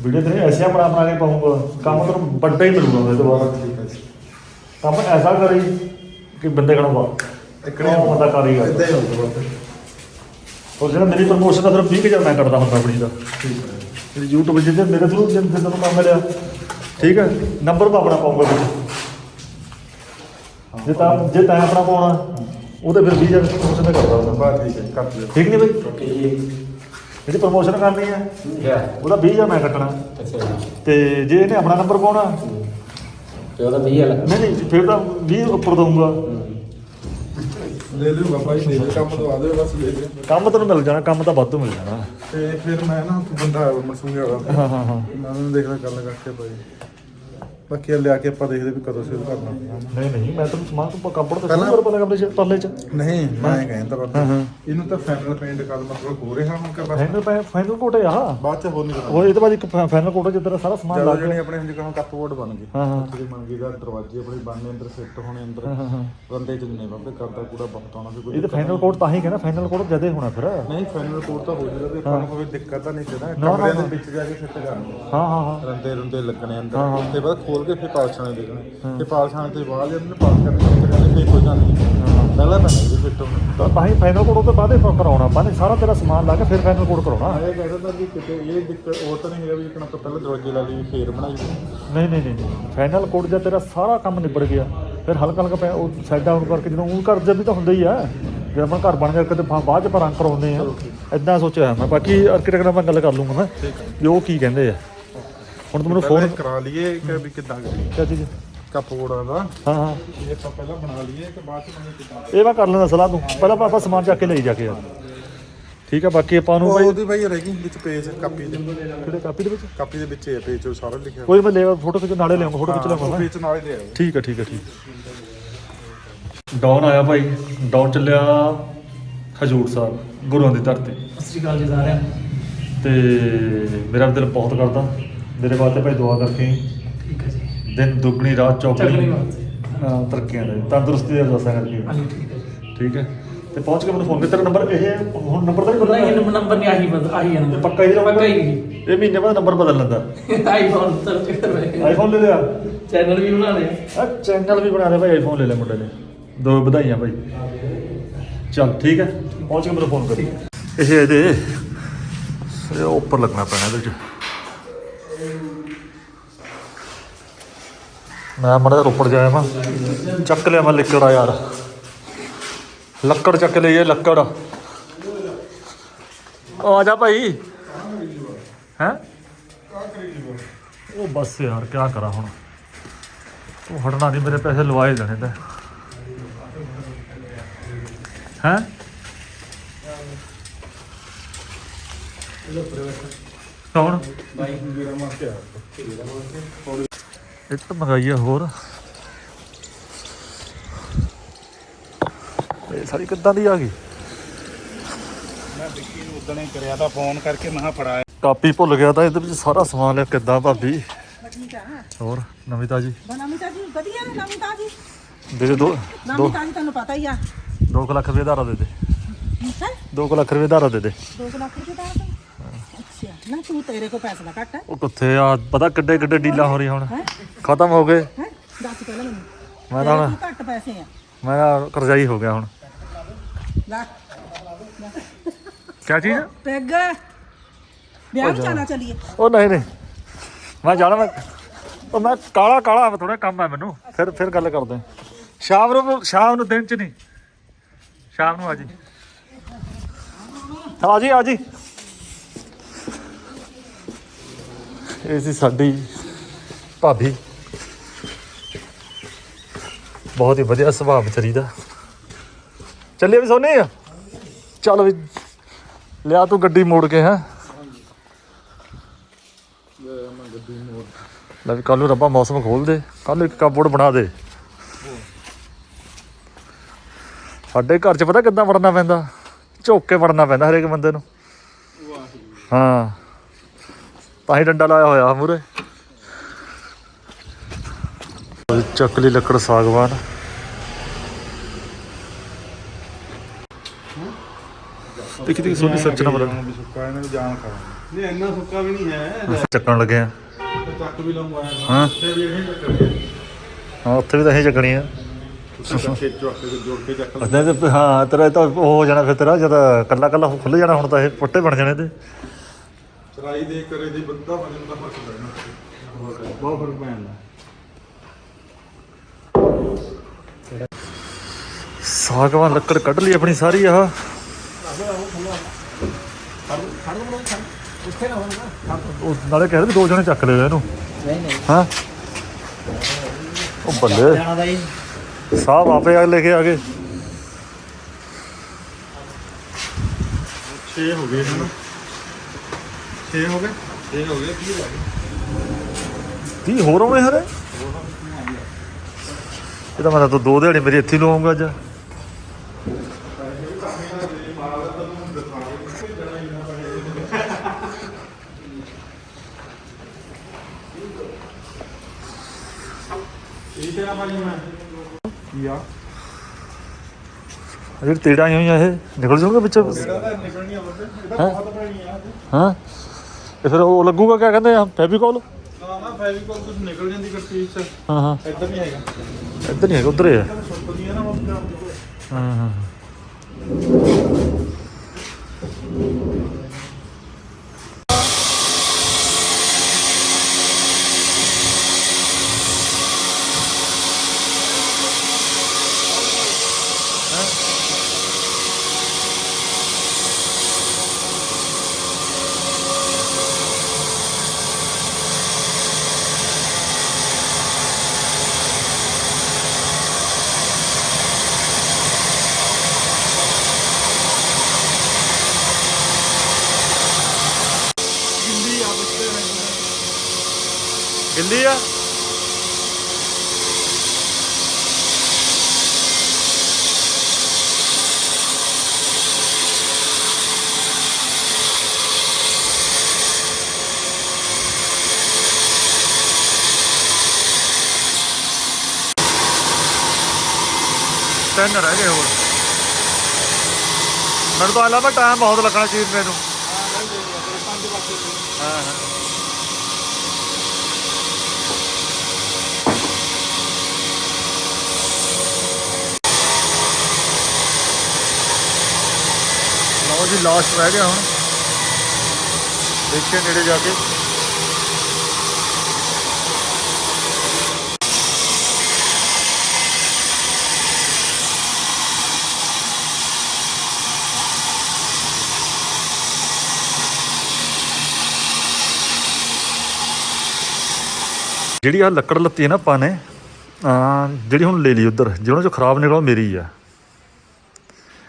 ਵੀਡੀਓ ਤੇ ਐਸਿਆ ਬਣਾ ਬਣਾ ਕੇ ਪਾਉਂਗਾ। ਕੰਮ ਤੈਨੂੰ ਵੱਡਾ ਹੀ ਮਿਲੂਗਾ ਉਹਦੇ ਤੋਂ ਬਾਅਦ। ਠੀਕ ਹੈ ਜੀ। ਕੰਮ ਐਸਾ ਕਰੀ ਕਿ ਬੰਦੇ ਕਣੋ ਬਾ ਇਕੜੇ ਉਹ ਬੰਦਾ ਕਾਰੀਗਰ ਇਦਾਂ ਹੀ ਹੋਊਗਾ ਔਰ ਜਿਹੜਾ ਮੇਰੀ ਪ੍ਰਮੋਸ਼ਨ ਦਾ ਸਿਰਫ 20000 ਮੈਂ ਕਰਦਾ ਹੁੰਦਾ ਆਪਣੀ ਦਾ। ਠੀਕ ਹੈ। YouTube ਜਿੱਦੇ ਮੇਰੇ ਥਰੂ ਜਿੰਨ ਜਿੰਨ ਨੂੰ ਕੰਮ ਮਿਲਿਆ। ਠੀਕ ਹੈ? ਨੰਬਰ ਮੈਂ ਆਪਣਾ ਪਾਉਂਗਾ ਵਿੱਚ ਜੇ ਤਾਂ ਜੇ ਤਾਂ ਆਪਣਾ ਪਾਉਣਾ ਉਹਦੇ ਫਿਰ 20000 ਦੀ ਪ੍ਰਮੋਸ਼ਨ ਤਾਂ ਕਰਦਾ ਹੁੰਦਾ। ਬਸ ਠੀਕ ਹੈ ਕਰ ਦਿਓ। ਠੀਕ ਨਹੀਂ ਬਈ? ਇਹਦੀ ਪ੍ਰਮੋਸ਼ਨ ਕਰਨੀ ਹੈ ਉਹਦਾ 20000 ਮੈਂ ਕੱਟਣਾ। ਅੱਛਾ ਤੇ ਜੇ ਇਹਨੇ ਆਪਣਾ ਨੰਬਰ ਪਾਉਣਾ ਤੇ ਉਹਦਾ 20 ਵਾਲਾ ਨਹੀਂ ਨਹੀਂ ਫਿਰ ਤਾਂ 20 ਉੱਪਰ ਦਊਂਗਾ। ਲੈ ਲਿਓ ਬਾਬਾ ਜੀ ਦੇ ਕੰਮ ਦਵਾ ਦਿਓ ਬਸ ਲੈ ਲਿਓ ਕੰਮ ਤੈਨੂੰ ਮਿਲ ਜਾਣਾ ਕੰਮ ਤਾਂ ਵਾਧੂ ਮਿਲ ਜਾਣਾ। ਤੇ ਫਿਰ ਮੈਂ ਨਾ ਬੰਦਾ ਮਨਸੂੰਗੇ ਵਾਲਾ ਹਾਂ ਹਾਂ ਹਾਂ। ਮੈਂ ਉਹਨੂੰ ਦੇਖਦਾ ਗੱਲ ਕਰਕੇ ਭਾਈ। ਬਾਕੀ ਇਹ ਲਿਆ ਕੇ ਆਪਾਂ ਦੇਖਦੇ ਵੀ ਕਦੋਂ ਸ਼ੁਰੂ ਕਰਨਾ। ਨਹੀਂ ਨਹੀਂ ਮੈਂ ਤੈਨੂੰ ਸਮਾਨ ਤੋਂ ਕੱਪੜ ਤੇ ਪਹਿਲਾਂ ਕਮਰੇ ਚ ਪਰਲੇ ਚ। ਨਹੀਂ ਮੈਂ ਕਹਿੰਦਾ ਬਾਬਾ। ਇਹਨੂੰ ਤਾਂ ਫਾਈਨਲ ਪੇਂਟ ਕਰ ਮਤਲਬ ਹੋ ਰਿਹਾ ਹੁਣ ਕਿ ਬਸ। ਫਾਈਨਲ ਪੈ ਫਾਈਨਲ ਕੋਟੇ ਆ ਬਾਅਦ ਚ ਹੋਰ ਨਹੀਂ ਕਰਨਾ ਉਹ ਇਹ ਤੋਂ ਬਾਅਦ ਇੱਕ ਫਾਈਨਲ ਕੋਟੇ ਤੇਰਾ ਸਾਰਾ ਸਮਾਨ ਜਦੋਂ ਲੱਗ ਜਣੀ ਆਪਣੇ ਹੁੰਦੇ ਕਹਾਂ ਕੱਪਬੋਰਡ ਬਣ ਗਏ। ਹਾਂ, ਹਾਂ। ਦੇ ਬਣ ਗਏ ਦਾ ਦਰਵਾਜ਼ੇ ਆਪਣੇ ਬਣਨੇ ਅੰਦਰ ਫਿੱਟ ਹੋਣੇ ਅੰਦਰ। ਹਾਂ, ਹਾਂ। ਬੰਦੇ ਨਹੀਂ ਬਾਬੇ ਕਰਦਾ ਕੂੜਾ ਬਹੁਤ ਆਉਣਾ ਸੀ ਇਹ ਤਾਂ ਫਾਈਨਲ ਕੋਟ ਤਾਂ ਹੀ ਕਹਿੰਦਾ ਫਾਈਨਲ ਕੋਟ ਜਦੇ ਹੋਣਾ ਫਿਰ। ਨਹੀਂ ਫਾਈਨਲ ਕੋਡ ਤਾਂ ਹੋ ਜਾਏਗਾ ਤੇ ਆਪਾਂ ਨੂੰ ਕੋਈ ਦਿੱਕਤ ਤਾਂ ਨਹੀਂ ਚਾਹੀਦਾ ਨਾ। ਦੇ ਵਿੱਚ ਜਾ ਕੇ ਫਿੱਟ ਕਰਨਾ। ਹਾਂ ਹਾਂ ਹਾਂ। ਰੰਦੇ ਰੁੰਦੇ ਲੱਗਣੇ ਅੰਦਰ। ਹਾਂ। ਤੇ ਬਾਅਦ ਖੋਲ ਕੇ ਫਿਰ ਪਾਲਸ਼ਾਂ ਦੇਖਣੇ। ਤੇ ਪਾਲਸ਼ਾਂ ਤੇ ਬਾਅਦ ਇਹਨਾਂ ਨੇ ਪਾਸ ਕਰਨੇ ਤੇ ਕਹਿੰਦੇ ਫੇਕ ਹੋ ਜਾਂਦੀ ਪਹਿਲਾਂ ਤਾਂ ਨਹੀਂ ਫਿੱਟ ਹੋਣਾ ਤਾਂ ਤਾਂ ਹੀ ਫਾਈਨਲ ਕੋਟ ਤੋਂ ਬਾਅਦ ਹੀ ਕਰਾਉਣਾ ਆਪਾਂ ਨੇ ਸਾਰਾ ਤੇਰਾ ਸਮਾਨ ਲਾ ਕੇ ਫਿਰ ਫਾਈਨਲ ਕੋਟ ਕਰਾਉਣਾ। ਇਹ ਕਹਿੰਦਾ ਤਾਂ ਵੀ ਕਿਤੇ ਇਹ ਦਿੱਕਤ ਉਹ ਤਾਂ ਨਹੀਂ ਹੈਗਾ ਵੀ ਕਿਨਾਂ ਤੋਂ ਪਹਿਲਾਂ ਦਰਵਾਜ਼ੇ ਲਾ ਲਈ ਫੇਰ ਬਣਾਈ ਨਹੀਂ ਨਹੀਂ ਨਹੀਂ ਨਹੀਂ। ਫਾਈਨਲ ਕੋਟ ਜਦ ਤੇਰਾ ਸਾਰਾ ਕੰਮ ਨਿਬੜ ਗਿਆ ਫਿਰ ਹਲਕਾ ਹਲਕਾ ਉਹ ਸਾਈਡ ਡਾਊਨ ਕਰਕੇ ਜਦੋਂ ਉਹ ਦੇ ਵੀ ਤਾਂ ਹੁੰਦਾ ਹੀ ਆ ਜੇ ਆਪਣਾ ਘਰ ਬਣ ਗਿਆ ਕਿਤੇ ਬਾ- ਬਾਅਦ ਚ ਆਪਾਂ ਰੰਗ ਕਰਾਉਂਦੇ ਆ। ਇਦਾਂ ਸੋਚਿਆ ਮੈਂ। ਬਾਕੀ ਆਰਕੀਟੈਕਟ ਨਾਲ ਮੈਂ ਗੱਲ ਕਰ ਲੂੰਗਾ ਮੈਂ। ਵੀ ਉਹ ਕੀ ਕਹਿੰਦੇ ਆ। ਹੁਣ ਤੂੰ ਪਹਿਲਾਂ ਫੋਨ ਕਰਾ ਲਈਏ ਕਿ ਵੀ ਕਿੱਦਾਂ ਕਰੀਏ। ਕਿਆ ਚੀਜ਼? ਕੱਪਬੋਰਡਾਂ ਦਾ। ਹਾਂ ਹਾਂ। ਇਹ ਆਪਾਂ ਪਹਿਲਾਂ ਬਣਾ ਲਈਏ ਕਿ ਬਾਅਦ ਚ ਮੈਨੂੰ ਕਿੱਦਾਂ ਇਹ ਮੈਂ ਕਰ ਲੈਂਦਾ ਸਲਾਹ ਤੂੰ। ਪਹਿਲਾਂ ਆਪਾਂ ਆਪਾਂ ਸਮਾਨ ਚੱਕ ਕੇ ਲਈ ਜਾ ਕੇ ਯਾਰ। ਠੀਕ ਆ ਬਾਕੀ ਆਪਾਂ ਨੂੰ ਉਹ ਭਾਈ ਉਹਦੀ ਬਾਈ ਰਹਿ ਗਈ ਵਿੱਚ ਪੇਜ ਕਾਪੀ ਦੇ। ਕਿਹੜੇ ਕਾਪੀ ਦੇ ਵਿੱਚ? ਕਾਪੀ ਦੇ ਵਿੱਚ ਇਹ ਪੇਜ ਉਹ ਸਾਰਾ ਲਿਖਿਆ। ਕੋਈ ਮੈਂ ਲੈ ਫੋਟੋ ਖਿੱਚ ਨਾਲੇ ਲਿਆਉਂਗਾ ਫੋਟੋ ਖਿੱਚ ਮੈਂ। ਵਿੱਚ ਨਾਲ ਹੀ ਲਿਆਓ ਠੀਕ ਹੈ ਠੀਕ ਹੈ ਠੀਕ ਡਾਊਨ ਆਇਆ ਭਾਈ। ਡਾਊਨ ਚੱਲਿਆ ਹਜੂਰ ਸਾਹਿਬ ਗੁਰੂਆਂ ਦੀ ਧਰਤੀ। ਸਤਿ ਸ਼੍ਰੀ ਅਕਾਲ ਜੀ ਸਾਰਿਆਂ ਤੇ ਮੇਰਾ ਵੀ ਦਿਲ ਬਹੁਤ ਕਰਦਾ। ਮੇਰੇ ਵਾਸਤੇ ਭਾਈ ਦੁਆ ਕਰਕੇ। ਠੀਕ ਹੈ ਜੀ। ਦਿਨ ਦੁੱਗਣੀ ਰਾਤ ਚੌਗਣੀ। ਹਾਂ, ਤਰੱਕੀਆਂ ਦੇ। ਤੰਦਰੁਸਤੀ ਦਾ ਦੱਸਾਂ ਕਰਕੇ। ਹਾਂਜੀ ਠੀਕ ਹੈ ਜੀ। ਠੀਕ ਹੈ। ਤੇ ਪਹੁੰਚ ਕੇ ਮੈਨੂੰ ਫੋਨ ਕਰ ਤੇਰਾ ਨੰਬਰ ਇਹ ਹੁਣ ਨੰਬਰ ਤਾਂ ਨਹੀਂ ਨਹੀਂ ਬਦਲਣਾ ਇਹ ਨੰਬਰ ਨਹੀਂ ਆਹੀ ਬਦ ਆਹੀ ਹੈ ਇਹ ਨੰਬਰ ਪੱਕਾ ਹੀ ਰਹੂਗਾ? ਪੱਕਾ ਹੀ ਇਹ ਮਹੀਨੇ ਬਾਅਦ ਨੰਬਰ ਬਦਲ ਲੈਂਦਾ। ਆਈਫੋਨ ਸਰਚ ਕਰ ਆਈਫੋਨ ਲੈ ਲਿਆ। ਚੈਨਲ ਵੀ ਬਣਾ ਲਿਆ। ਆ ਚੈਨਲ ਵੀ ਬਣਾ ਦੇ ਭਾਈ ਆਈਫੋਨ ਲੈ ਲੈ ਮੁੰਡੇ ਨੇ। ਦੋ ਵਧਾਈਆਂ ਭਾਈ। ਚੱਲ ਠੀਕ ਹੈ। ਪਹੁੰਚ ਕੇ ਮੈਨੂੰ ਫੋਨ ਕਰੀ। ਇਹ ਇਹਦੇ ਇਹ ਉੱਪਰ ਲੱਗਣਾ ਪੈਣਾ ਇਹਦੇ ਚ ਮੈਂ ਮੜਾ ਰੋਪੜ ਜਾਇਆ ਮੈਂ ਚੱਕ ਲਿਆ ਮੈਂ ਲੱਕੜ ਆ ਯਾਰ। ਲੱਕੜ ਚੱਕ ਲਈਏ ਲੱਕੜ। ਆ ਜਾ ਭਾਈ। ਹੈ? ਉਹ ਬਸ ਯਾਰ ਕੀ ਕਰਾਂ ਹੁਣ? ਉਹ ਹਟਣਾ ਨਹੀਂ, ਮੇਰੇ ਪੈਸੇ ਲਵਾਏ ਜਾਣੇ ਤੇ। ਹੈ? ਕੌਣ? ਇੱਕ ਤਾਂ ਮੰਗਾਈ ਆ ਹੋਰ। ਇਹ ਸਾਰੀ ਕਿੱਦਾਂ ਦੀ ਆ ਗਈ? ਮੈਂ ਵਿੱਕੀ ਨੂੰ ਉਦਣੇ ਕਰਿਆ ਤਾਂ ਫੋਨ ਕਰਕੇ ਮੈਂ ਫੜਾਇਆ ਕਾਪੀ ਭੁੱਲ ਗਿਆ ਤਾਂ ਇਹਦੇ ਵਿੱਚ ਸਾਰਾ ਸਮਾਨ ਲਿਆ ਕਿੱਦਾਂ ਭਾਬੀ? ਹੋਰ ਨਵੀਂ ਤਾਜੀ? ਨਵੀਂ ਤਾਜੀ ਵਧੀਆ ਨੇ ਨਵੀਂ ਤਾਜੀ। ਦੇ ਦੇ ਦੋ ਦੋ। ਨਵੀਂ ਤਾਜੀ ਤੁਹਾਨੂੰ ਪਤਾ ਹੀ ਆ। 2 ਲੱਖ ਰੁਪਏ ਧਾਰਾ ਦੇ ਦੇ। ਹੈ? 2 ਲੱਖ ਰੁਪਏ ਧਾਰਾ ਦੇ ਦੇ। 2 ਲੱਖ ਰੁਪਏ ਦਾ ਅੱਛਾ ਨਾ ਤੂੰ ਤੇਰੇ ਕੋ ਪੈਸਾ ਨਾ ਘੱਟ ਉਹ ਕਿੱਥੇ ਆ? ਪਤਾ ਕਿੱਡੇ ਕਿੱਡੇ ਡੀਲਾਂ ਹੋ ਰਹੀ ਹੁਣ। ਹੈਂ? ਖਤਮ ਹੋ ਗਏ। ਹੈ? ਦੱਸ ਪਹਿਲਾਂ ਮੈਨੂੰ। ਮੈਂ ਤਾਂ ਤੇਰੇ ਹੁਣ ਕੋਲ ਘੱਟ ਪੈਸੇ ਆ। ਮੈਂ ਤਾਂ ਕਰਜ਼ਾਈ ਹੋ ਗਿਆ ਹੁਣ। ਲੈ। ਕਿਆ ਚੀਜ਼? ਪੈਗ। ਵਿਆਹ ਨੂੰ ਜਾਣਾ ਚਲੀਏ। ਉਹ ਨਹੀਂ ਨਹੀਂ। ਮੈਂ ਜਾਣਾ ਮੈਂ ਉਹ ਮੈਂ ਕਾਲਾ ਕਾਲਾ ਥੋੜਾ ਕੰਮ ਹੈ ਮੈਨੂੰ। ਫਿਰ ਫਿਰ ਗੱਲ ਕਰਦੇ ਹਾਂ। ਸ਼ਾਮ ਨੂੰ ਸ਼ਾਮ ਨੂੰ ਦਿਨ ਚ ਨਹੀਂ। ਸ਼ਾਮ ਨੂੰ ਆ ਜੀ। ਆ ਜੀ ਆ ਜੀ। ਇਹ ਸੀ ਸਾਡੀ ਭਾਬੀ। ਬਹੁਤ ਹੀ ਵਧੀਆ ਸੁਭਾਅ ਵਿਚਾਰੀ ਦਾ। ਚੱਲੇ ਵੀ ਸੋਨੇ ਆ? ਚੱਲ ਵੀ, ਲਿਆ ਤੂੰ ਗੱਡੀ ਮੋੜ ਕੇ, ਹੈ? ਲੈ ਵੀ ਕੱਲ ਨੂੰ ਰੱਬਾ ਮੌਸਮ ਖੋਲ ਦੇ ਕੱਲ ਇੱਕ ਕਾਬੋਰਡ ਬਣਾ ਦੇ। ਸਾਡੇ ਘਰ 'ਚ ਪਤਾ ਕਿੱਦਾਂ ਵੜਨਾ ਪੈਂਦਾ? ਝੁੱਕ ਕੇ ਵੜਨਾ ਪੈਂਦਾ ਹਰੇਕ ਬੰਦੇ ਨੂੰ। ਹਾਂ। ਤਾਂ ਹੀ ਡੰਡਾ ਲਾਇਆ ਹੋਇਆ ਮੂਰੇ ਚੱਕਲੀ ਲੱਕੜ ਸਾਗਵਾਨ। ਦੇਖੀ ਸੋਨੀ ਸਰਚ ਨਾ ਬਦਲ ਵੀ ਸੁੱਕਾ ਇਹਨਾਂ ਨੂੰ ਜਾਨ ਖਾਣਾ ਨਹੀਂ ਇੰਨਾ ਸੁੱਕਾ ਵੀ ਨਹੀਂ ਹੈ। ਚੱਕਣ ਲੱਗੇ ਆ। ਚੱਕ ਵੀ ਲਾਉਂਗਾ ਹਾਂ। ਤੇ ਵੀ ਇਹ ਚੱਕਰ ਹਾਂ ਉੱਥੇ ਵੀ ਤਾਂ ਅਸੀਂ ਚੱਕਣੀ ਆ। ਅੱਧੇ ਤੇ ਹਾਂ ਤੇਰਾ ਤਾਂ ਉਹ ਹੋ ਜਾਣਾ ਫਿਰ ਤੇਰਾ ਜਦ ਕੱਲਾ ਕੱਲਾ ਖੁੱਲ ਜਾਣਾ ਹੁਣ ਤਾਂ ਇਹ ਪੁੱਟੇ ਬਣ ਜਾਣੇ ਤੇ ਚਰਾਈ ਦੇ ਕਰੇ ਦੀ ਬੰਦਾ ਵਜਨ ਦਾ ਫ਼ਰਕ ਪੈਣਾ। ਬਹੁਤ ਫ਼ਰਕ ਪੈਂਦਾ। ਸਾਗਵਾਨ ਲੱਕੜ ਕੱਢ ਲਈ ਆਪਣੀ ਸਾਰੀ ਆਹ। ਉਹ ਨਾਲੇ ਕਹਿ ਰਹੇ ਦੋ ਜਣੇ ਚੱਕ ਲਿਓ ਇਹਨੂੰ। ਨਹੀਂ ਨਹੀਂ। ਹਾਂ? ਉਹ ਬੱਲੇ। ਜਾਣਾ ਦਾ ਜੀ ਸਾਹਿਬ ਆਪੇ ਆ ਲੈ ਕੇ ਆ ਗਏ। 6 ਹੋ ਗਏ ਹਨ 6 ਹੋ ਗਏ? 6 ਹੋ ਗਏ 20 ਰਹਿ ਗਏ। 30 ਹੋਰ ਆਉਣੇ ਹਰੇ? ਇਹ ਤਾਂ ਮੈਂ ਤਾਂ ਦੋ ਦਿਹਾੜੀ ਮੇਰੀ ਇੱਥੇ ਹੀ ਲਵਾਉਂਗਾ ਅੱਜ ਇਹ ਤੇਰਾ ਭਾਜੀ ਮੈਂ ਕੀ ਆ ਅਜੇ ਤੇੜਾ ਆਈ ਹੋਈਆਂ ਇਹ। ਨਿਕਲ ਜਾਊਗਾ ਵਿੱਚ? ਜਿਹੜਾ ਤਾਂ ਨਿਕਲਣੀ ਆ ਬੰਦੇ ਇਹ ਤਾਂ ਬਹੁਤ ਪੈਣੀ ਆ। ਹਾਂ? ਤੇ ਫਿਰ ਉਹ ਲੱਗੂਗਾ ਕਿਆ ਕਹਿੰਦੇ ਆ? ਫੈਬੀਕੋਲ? ਨਾ ਨਾ ਫੈਵੀਕੋਲ ਕੁਝ ਨਿਕਲ ਜਾਂਦੀ ਗੱਟੀ ਚ। ਹਾਂ ਹਾਂ। ਇੱਧਰ ਨਹੀਂ ਹੈਗਾ। ਇੱਧਰ ਨਹੀਂ ਹੈਗਾ ਉਧਰ ਹੀ ਹੈ ਹਾਂ ਹਾਂ। ਤਿੰਨ ਰਹਿ ਗਏ ਹੋਰ। ਮੈਨੂੰ ਤਾਂ ਲੱਗਦਾ ਟਾਈਮ ਬਹੁਤ ਲੱਗਣਾ ਚੀਜ਼ ਮੈਨੂੰ ਹਾਂ ਹਾਂ। ਲਓ ਜੀ ਲਾਸਟ ਰਹਿ ਗਿਆ ਹੁਣ। ਦੇਖੀਏ ਨੇੜੇ ਜਾ ਕੇ। ਜਿਹੜੀ ਆ ਲੱਕੜ ਲੱਤੀ ਹੈ ਨਾ ਆਪਾਂ ਨੇ ਜਿਹੜੀ ਹੁਣ ਲੈ ਲਈ ਉਧਰ ਜਿਹਨਾਂ ਚੋਂ ਖਰਾਬ ਨਿਕਲਾ ਮੇਰੀ ਆ।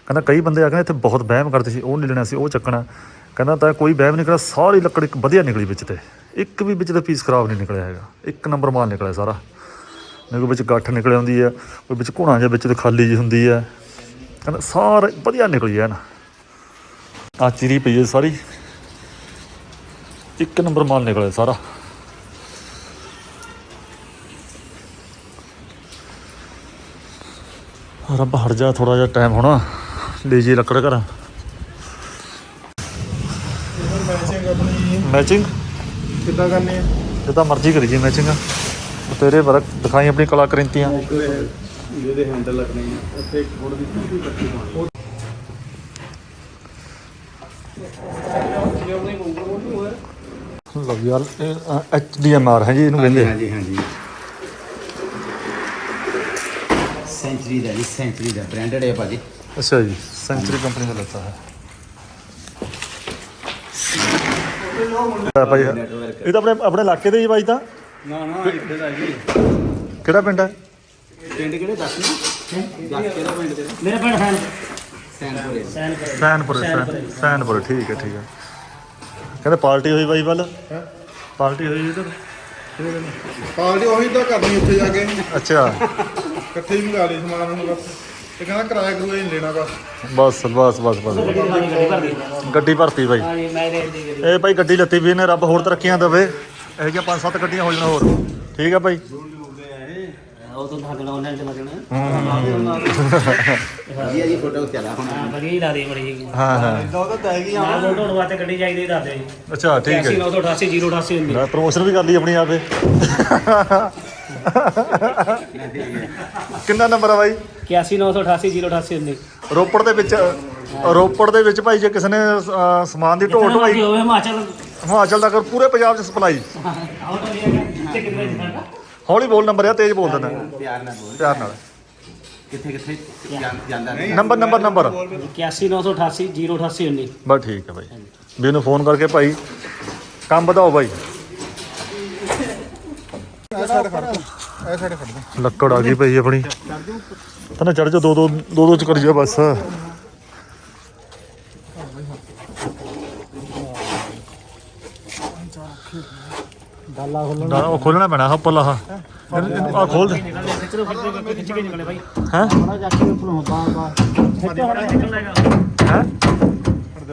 ਕਹਿੰਦਾ ਕਈ ਬੰਦੇ ਆ ਕਹਿੰਦੇ ਇੱਥੇ ਬਹੁਤ ਵਹਿਮ ਕਰਦੇ ਸੀ, ਉਹ ਨਹੀਂ ਲੈਣਾ ਸੀ, ਉਹ ਚੱਕਣਾ। ਕਹਿੰਦਾ ਤਾਂ ਕੋਈ ਵਹਿਮ ਨਹੀਂ ਨਿਕਲਿਆ ਸਾਰੀ ਲੱਕੜ ਇੱਕ ਵਧੀਆ ਨਿਕਲੀ ਵਿੱਚ ਤੇ। ਇੱਕ ਵੀ ਵਿੱਚ ਤੇ ਪੀਸ ਖਰਾਬ ਨਹੀਂ ਨਿਕਲਿਆ ਹੈਗਾ। ਇੱਕ ਨੰਬਰ ਮਾਲ ਨਿਕਲਿਆ ਸਾਰਾ। ਨਹੀਂ ਕੋਈ ਵਿੱਚ ਗੱਠ ਨਿਕਲ ਆਉਂਦੀ ਹੈ ਕੋਈ ਵਿੱਚ ਘੁਣਾ ਜਿਹਾ ਵਿੱਚ ਤੇ ਖਾਲੀ ਜੀ ਹੁੰਦੀ ਹੈ ਕਹਿੰਦਾ ਸਾਰਾ ਵਧੀਆ ਨਿਕਲੀ ਹੈ ਨਾ। ਆ ਚੀਰੀ ਪਈ ਹੈ ਸਾਰੀ। ਇੱਕ ਨੰਬਰ ਮਾਲ ਨਿਕਲਿਆ ਸਾਰਾ। ਰੱਬ ਹਟ ਜਾ ਥੋੜਾ ਜਿਹਾ ਟਾਈਮ ਹੋਣਾ। ਲੈ ਜੀ ਲੱਕੜ ਘਰਾਂ। ਮੈਚਿੰਗ ਆਪਣੀ ਮੈਚਿੰਗ ਕਿੱਦਾਂ ਕਰਨੀ ਹੈ ਜਿੱਦਾਂ ਮਰਜ਼ੀ ਕਰੀ ਜੀ ਮੈਚਿੰਗ ਤੇਰੇ ਵਰਕ ਦਿਖਾਈ ਆਪਣੀ ਕਲਾ ਕ੍ਰਿੰਤੀਆਂ। ਜਿਹਦੇ ਹੈਂਡਲ ਲੱਗਣੇ ਆ ਉੱਥੇ ਇੱਕ ਥੋੜੀ ਜਿਹੀ ਕੱਟੀ ਪਾਉਣੀ। ਲਓ ਯਾਰ ਐਚ ਡੀ ਐਮ ਆਰ ਹੈ ਜੀ ਇਹਨੂੰ ਕਹਿੰਦੇ ਆ। ਹਾਂਜੀ ਹਾਂਜੀ। ਸੈਂਚਰੀ ਦਾ ਜੀ ਸੈਂਚਰੀ ਦਾ ਬ੍ਰਾਂਡਡ ਹੈ ਭਾਜੀ। ਅੱਛਾ ਜੀ ਸੈਂਚਰੀ ਕੰਪਨੀ ਦਾ ਲੱਤਾ ਹੈ। ਭਾਈ ਇਹ ਤਾਂ ਆਪਣੇ ਆਪਣੇ ਇਲਾਕੇ ਦੇ ਹੀ ਬਾਈ ਤਾਂ। ਨਾ ਨਾ ਇੱਥੇ ਦਾ ਜੀ। ਕਿਹੜਾ ਪਿੰਡ ਹੈ? ਪਿੰਡ ਕਿਹੜੇ ਦੱਸ ਨਾ। ਦੱਸ ਕਿਹੜਾ ਪਿੰਡ ਤੇਰਾ। ਮੇਰੇ ਪਿੰਡ ਹੈ ਸੈਨਪੁਰੇ। ਸੈਨਪੁਰ। ਸੈਨ- ਸੈਨਪੁਰ। ਠੀਕ ਹੈ ਠੀਕ ਹੈ। ਕਹਿੰਦੇ ਪਾਰਟੀ ਹੋਈ ਬਾਈ ਵੱਲ? ਪਾਰਟੀ ਹੋਈ ਇਧਰ ਪਾਰਟੀ ਉਹੀ ਤਾਂ ਕਰਨੀ ਉੱਥੇ ਜਾ ਕੇ। ਅੱਛਾ। ਇਕੱਠੇ ਹੀ ਮੰਗਾ ਲਈ ਸਮਾਨ ਨੂੰ ਬਸ। ਤੇ ਕਹਿੰਦਾ ਕਿਰਾਇਆ ਕਰੂਆ ਨਹੀਂ ਲੈਣਾ ਬਸ। ਬਸ ਬਸ ਬਸ ਬਸ। ਗੱਡੀ ਭਰਤੀ ਬਾਈ। ਇਹ ਭਾਈ ਗੱਡੀ ਲੱਤੀ ਵੀ ਇਹਨੇ ਰੱਬ ਹੋਰ ਤਰੱਕੀਆਂ ਦੇਵੇ। ਇਹੋ ਜਿਹੀਆਂ ਪੰਜ ਸੱਤ ਗੱਡੀਆਂ ਹੋ ਜਾਣ ਹੋਰ। ਠੀਕ ਆ ਭਾਈ ਉਹ ਤੋਂ ਭਾਗਣਾ ਉਹਨਾਂ ਨੇ ਲੱਗਣਾ ਵਧੀਆ ਜੀ ਫੋਟੋ ਚਲਾ ਹੁਣ। ਹਾਂ ਵਧੀਆ ਹੀ ਲਾ ਦੇ ਮੜੀ ਜੀ। ਹਾਂ ਹਾਂ। ਉਹ ਤਾਂ ਤੈ ਗਈ ਨਾ ਫੋਟੋ ਉਡਵਾ ਤੇ ਗੱਡੀ ਚਾਹੀਦੀ ਦੱਸ ਦਿਓ ਜੀ ਅੱਛਾ ਠੀਕ ਹੈ 988 088 ਹੁੰਦੀ। ਮੈਂ ਪ੍ਰੋਮੋਸ਼ਨ ਵੀ ਕਰ ਲਈ ਆਪਣੀ ਆਪੇ। ਕਿੰਨਾ ਨੰਬਰ ਆ ਬਾਈ? 81988 088 ਹੁੰਦੀ। ਰੋਪੜ ਦੇ ਵਿੱਚ ਰੋਪੜ ਦੇ ਵਿੱਚ ਭਾਈ ਜੇ ਕਿਸੇ ਨੇ ਸਮਾਨ ਦੀ ਢੋਲ ਢਵਾਈ ਹੋਵੇ ਹਿਮਾਚਲ। ਹਿਮਾਚਲ ਤੱਕ ਪੂਰੇ ਪੰਜਾਬ 'ਚ ਸਪਲਾਈ ਆਉਟ ਹੋ ਜਾਏਗਾ ਤੇ ਕਿੰਨੇ ਦੀ ਖੜਨਾ ਹੌਲੀ ਬੋਲ ਨੰਬਰ ਆ ਤੇਜ਼ ਬੋਲ ਦੇਣਾ ਪਿਆਰ ਨਾਲ ਬੋਲ। ਪਿਆਰ ਨਾਲ। ਕਿੱਥੇ ਕਿੱਥੇ ਜਾਂਦਾ ਨੰਬਰ ਨੰਬਰ ਨੰਬਰ। 81988 08819 ਬਸ ਠੀਕ ਹੈ ਬਾਈ। ਵੀ ਉਹਨੂੰ ਫੋਨ ਕਰਕੇ ਭਾਈ ਕੰਮ ਵਧਾਓ ਬਾਈ। ਤੂੰ। ਲੱਕੜ ਆ ਗਈ ਪਈ ਆਪਣੀ। ਤਾਂ ਚੜ ਜਾ ਦੋ ਦੋ ਦੋ ਦੋ ਚ ਕਰੀ ਜਾ ਬਸ। ਖੋਲਣ ਨਾ ਉਹ ਖੋਲਣਾ ਪੈਣਾ ਹੱਪਲ ਆਹ ਆ ਖੋਲ ਦੇ ਖਿੱਚ ਲਓ ਖਿੱਚ ਲਓ ਖਿੱਚ ਕੇ ਨਿਕਲੇ ਭਾਈ ਹੈ? ਬੜਾ ਜਾ ਕੇ ਉੱਪਰ ਹੁੰਦਾ ਹੁੰਦਾ ਹੈ ਖੜ ਜਾ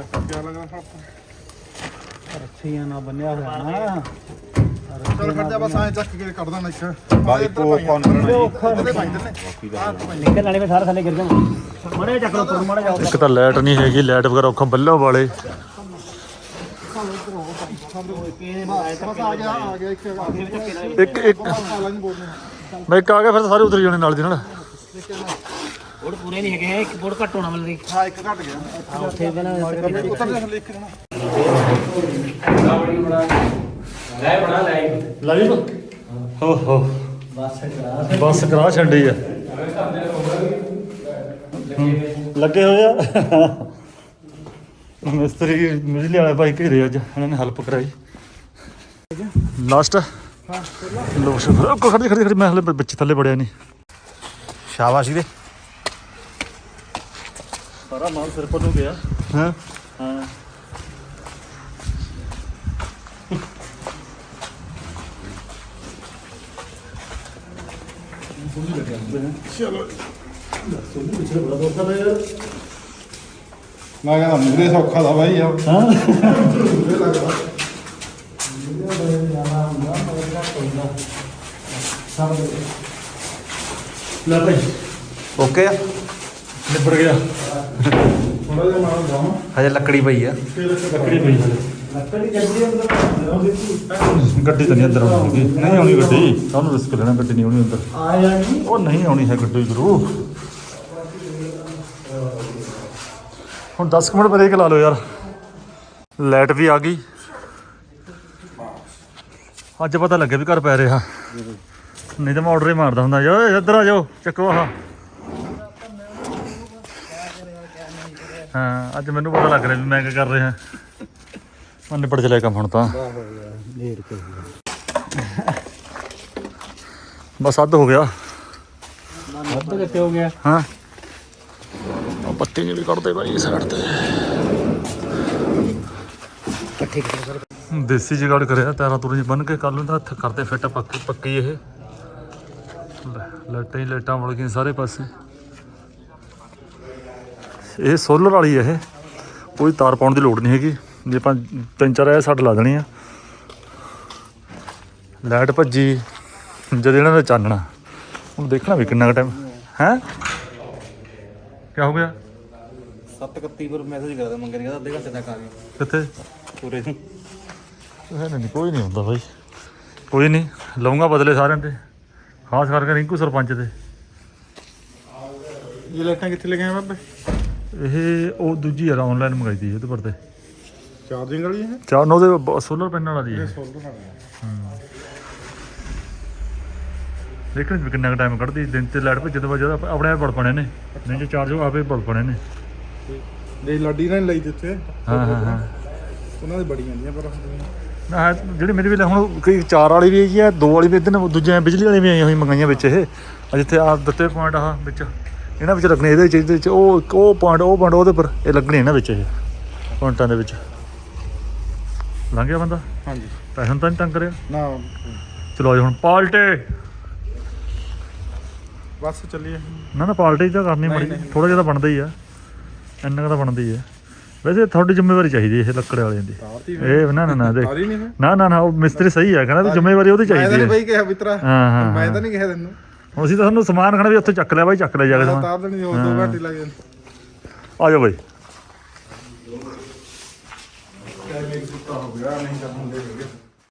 ਕੀ ਲੱਗਦਾ ਰੱਸੀਆਂ ਨਾਲ ਬੰਨਿਆ ਹੋਇਆ ਨਾ। ਚੱਲ ਖੜ ਜਾ ਬਸ ਐਂ ਚੱਕ ਕੇ ਕੱਢ ਦਾਂ ਇੱਕ। ਬਾਈ ਕੋ ਨਿਕਲ ਨਾਲੇ ਮੈਂ ਸਾਰਾ ਥੱਲੇ ਗਿਰ ਜਾਵਾਂ। ਮੜੇ ਚੱਕ ਲਓ ਉੱਪਰ ਨੂੰ, ਮਾੜਾ ਜਾਓ ਇੱਕ ਤਾਂ ਲਾਈਟ ਨਹੀਂ ਹੈਗੀ ਲਾਈਟ ਵਗੈਰਾ ਔਖਾ ਬੱਲੋ ਵਾਲੇ। ਇੱਕ ਇੱਕ। ਮੈਂ ਇੱਕ ਆ ਗਿਆ ਫਿਰ ਸਾਰੇ ਉਤਰ ਜਾਣੇ ਨਾਲ ਦੀ ਨਾਲ। ਬੋੜ ਪੂਰੇ ਨਹੀਂ ਹੈਗੇ ਇੱਕ ਬੋੜ ਘੱਟ ਹੋਣਾ ਮਤਲਬ ਹਾਂ ਇੱਕ ਘਟ ਗਿਆ। ਉੱਥੇ ਪਹਿਲਾਂ ਉੱਤਰ ਦੇ ਥੱਲੇ ਇੱਕ ਜਣਾ ਲੈ ਬਣਾ ਲੈ ਲਾਈਵ ਹੋ ਹੋ। ਬਸ ਕਰਾ ਛੱਡੀ ਆ। ਲੱਗੇ ਹੋਏ ਆ? ਮਿਸਤਰੀ ਬਿਜਲੀ ਵਾਲੇ ਭਾਈ ਘੇਰੇ ਅੱਜ ਇਹਨਾਂ ਨੇ ਹੈਲਪ ਕਰਾਈ। ਲਾਸਟ ਲੋ ਸ਼ੁਕਰ ਉਹ ਖੜੀ ਖੜੀ ਖੜੀ ਮੈਂ ਹਲੇ ਬੱਚੇ ਥੱਲੇ ਬੜਿਆ ਨਹੀਂ। ਸ਼ਾਬਾਸ਼ ਵੀਰੇ। ਸਾਰਾ ਮਾਲ ਸਿਰ ਪਰ ਨੂੰ ਗਿਆ। ਹਾਂ? ਹਾਂ। ਮੈਂ ਕਹਿੰਦਾ ਮੂਰੇ ਸੌਖਾ ਦਾ ਬਾਈ ਆ। ਲੈ ਭਾਈ। ਓਕੇ ਆ। ਨਿਬੜ ਗਿਆ। ਥੋੜਾ ਜਿਹਾ ਮਾਰ ਜਾਵਾਂ। ਹਜੇ ਲੱਕੜੀ ਪਈ ਆ। ਲੱਕੜੀ ਪਈ ਹਲੇ ਗੱਡੀ ਤਾਂ ਨਹੀਂ ਅੰਦਰ ਆਉਣੀ ਨਹੀਂ ਆਉਣੀ ਗੱਡੀ। ਸਾਨੂੰ ਰਿਸਕ ਲੈਣਾ ਗੱਡੀ ਨਹੀਂ ਆਉਣੀ ਅੰਦਰ। ਆਇਆ ਨਹੀਂ। ਉਹ ਨਹੀਂ ਆਉਣੀ ਹੈ ਗੱਡੀ ਗੁਰੂ। ਹੁਣ 10 ਕੁ ਮਿੰਟ ਬ੍ਰੇਕ ਲਾ ਲਓ ਯਾਰ। ਲਾਈਟ ਵੀ ਆ ਗਈ। ਅੱਜ ਪਤਾ ਲੱਗਿਆ ਵੀ ਘਰ ਪੈ ਰਿਹਾ। ਨਹੀਂ ਤਾਂ ਮੈਂ ਆਰਡਰ ਹੀ ਮਾਰਦਾ ਹੁੰਦਾ। ਯਾਰ ਇੱਧਰ ਆ ਜਾਓ ਚੱਕੋ ਆਹ। ਹਾਂ ਅੱਜ ਮੈਨੂੰ ਪਤਾ ਲੱਗ ਰਿਹਾ ਵੀ ਮੈਂ ਕੀ ਕਰ ਰਿਹਾ। ਮੈਂ ਨਿਪਟ ਚਲਿਆ ਕੰਮ ਹੁਣ ਤਾਂ। ਬਸ ਅੱਧ ਹੋ ਗਿਆ। ਵੱਧ ਕਿੱਥੇ ਹੋ ਗਿਆ? ਹਾਂ। ਪੱਤੀ ਜਿਹੀ ਵੀ ਕੱਢਦੇ ਬਾਈ ਸਾਈਡ ਤੇ। ਦੇਸੀ ਜੁਗਾੜ ਕਰਿਆ ਤਾਰਾਂ ਤੁਰਾਂ ਬੰਨ ਕੇ ਕੱਲ ਨੂੰ ਤਾਂ ਹੱਥ ਕਰਦੇ ਫਿੱਟ ਪੱਕੀ ਪੱਕੀ ਇਹ। ਲੈ, ਲਾਈਟਾਂ ਹੀ ਲਾਈਟਾਂ ਵੜ ਗਈਆਂ ਸਾਰੇ ਪਾਸੇ। ਇਹ ਸੋਲਰ ਵਾਲੀ ਇਹ ਕੋਈ ਤਾਰ ਪਾਉਣ ਦੀ ਲੋੜ ਨਹੀਂ ਹੈਗੀ। ਜੇ ਆਪਾਂ ਤਿੰਨ ਚਾਰ ਐ ਸੱਟ ਲਾ ਦੇਣੀ ਆ। ਲਾਈਟ ਭੱਜੀ ਜਦ ਇਹਨਾਂ ਦਾ ਚਾਨਣਾ। ਹੁਣ ਦੇਖਣਾ ਵੀ ਕਿੰਨਾ ਟਾਈਮ ਹੈ? ਕੀ ਹੋ ਗਿਆ? 731 ਪਰ ਮੈਸੇਜ ਕਰਦਾ ਮੰਗਣ ਕਹਿੰਦਾ ਅੱਧੇ ਘੰਟੇ ਤੱਕ ਆ ਗਏ ਕਿੱਥੇ? ਪੂਰੇ ਨੂੰ। ਇਹ ਨਹੀਂ ਕੋਈ ਨਹੀਂ ਹੁੰਦਾ ਬਾਈ। ਕੋਈ ਨਹੀਂ ਲਊਂਗਾ ਬਦਲੇ ਸਾਰਿਆਂ ਤੇ ਖਾਸ ਕਰਕੇ ਰਿੰਕੂ ਸਰਪੰਚ ਦੇ। ਇਹ ਲਾਈਟਾਂ ਕਿੱਥੇ ਲੱਗੀਆਂ ਬਾਬੇ? ਇਹ ਉਹ ਦੂਜੀ ਯਾਰ ਆਨਲਾਈਨ ਮੰਗਾਈ ਦੀ ਇਹਦੇ ਪਰ ਤੇ। ਚਾਰਜਿੰਗ ਵਾਲੀ ਹੈ ਚਾਰ ਨੋ ਦੇ ਸੋਲਰ ਪੈਨਲ ਵਾਲੀ ਹੈ। ਸੋਲਰ ਦੇਖਣ ਵੀ ਕਿੰਨਾ ਟਾਈਮ ਕੱਢਦੀ ਦਿਨ ਤੇ ਲਾਈਟ ਭੱਜੇ ਤੋਂ ਬਾਅਦ ਜਦੋਂ ਆਪਣੇ ਆਪ ਬੜ ਪਣੇ ਨੇ। ਨਹੀਂ ਜੇ ਚਾਰਜ ਹੋ ਆਪੇ ਬੜ ਪਣੇ ਨੇ। ਦੇ ਲਾਡੀ ਨਾਲ ਲਈ ਦਿੱਤੇ। ਹਾਂ ਹਾਂ ਹਾਂ। ਉਹਨਾਂ ਦੇ ਬੜੀ ਜਾਂਦੀਆਂ ਪਰ ਨਾ ਜਿਹੜੀ ਮੇਰੀ ਵੀ ਲੈ ਹੁਣ ਕਈ ਚਾਰ ਵਾਲੀ ਵੀ ਹੈਗੀ ਆ ਦੋ ਵਾਲੀ ਵੀ ਇਦਾਂ ਦੂਜੇ ਬਿਜਲੀ ਵਾਲੀ ਵੀ ਆਈਆਂ ਹੋਈ ਮੰਗਾਈਆਂ ਵਿੱਚ ਇਹ। ਆ ਜਿੱਥੇ ਆ ਦਿੱਤੇ ਪੁਆਇੰਟ ਆ ਵਿੱਚ। ਇਹਨਾਂ ਵਿੱਚ ਲੱਗਣੇ ਇਹਦੇ ਵਿੱਚ ਇਹਦੇ ਵਿੱਚ ਉਹ ਉਹ ਪੁਆਇੰਟ ਉਹ ਪੁਆਇੰਟ ਉਹਦੇ ਪਰ ਇਹ ਲੱਗਣੇ ਇਹਨਾਂ ਵਿੱਚ ਇਹ ਪੁਆਇੰਟਾਂ ਦੇ ਵਿੱਚ। ਲੰਘ ਗਿਆ ਬੰਦਾ? ਹਾਂਜੀ। ਪੈਸੇ ਤਾਂ ਨਹੀਂ ਤੰਗ ਕਰਿਆ? ਨਾ। ਚਲੋ ਜੀ ਹੁਣ ਪਾਲਟੇ। ਬਸ ਚੱਲੀਏ। ਨਾ ਨਾ ਪਾਲਟੀ ਤਾਂ ਕਰਨੀ ਮੜੀ ਥੋੜਾ ਜਿਹਾ ਤਾਂ ਬਣਦਾ ਹੀ ਆ। ਇੰਨਾ ਕੁ ਤਾਂ ਬਣਦਾ ਹੀ ਆ। ਵੈਸੇ ਤੁਹਾਡੀ ਜ਼ਿੰਮੇਵਾਰੀ ਚਾਹੀਦੀ ਇਹ ਲੱਕੜ ਵਾਲਿਆਂ ਦੀ। ਤਾਰਤੀ ਇਹ ਨਾ ਨਾ ਨਾ ਦੇਖ। ਤਾਰੀ ਨਹੀਂ ਹੈ ਨਾ ਨਾ ਨਾ ਉਹ ਮਿਸਤਰੀ ਸਹੀ ਆ। ਕਹਿੰਦਾ ਜ਼ਿੰਮੇਵਾਰੀ ਉਹਦੀ ਮੈਂ ਤਾਂ ਚਾਹੀਦੀ ਹੈ ਬਈ ਕਿਹਾ ਮਿੱਤਰਾ। ਹਾਂ, ਹਾਂ, ਮੈਂ। ਤਾਂ ਨਹੀਂ ਕਿਹਾ ਤੈਨੂੰ। ਹੁਣ ਅਸੀਂ ਤਾਂ ਤੁਹਾਨੂੰ ਸਮਾਨ ਖਣਾ ਵੀ ਉੱਥੇ ਚੱਕ ਲਿਆ ਬਾਈ ਚੱਕ ਲਿਆ ਜਾ ਕੇ ਮੈਂ ਸਮਾਨ। ਤਾਰ ਦੇਣੀ ਹੋਰ ਦੋ ਘੰਟੇ ਲੱਗ ਜਾਂਦੇ ਆ ਜਾਓ ਬਾਈ। ਹੋ ਗਿਆ ਨਹੀਂ ਤਾਂ ਹੁੰਦੇ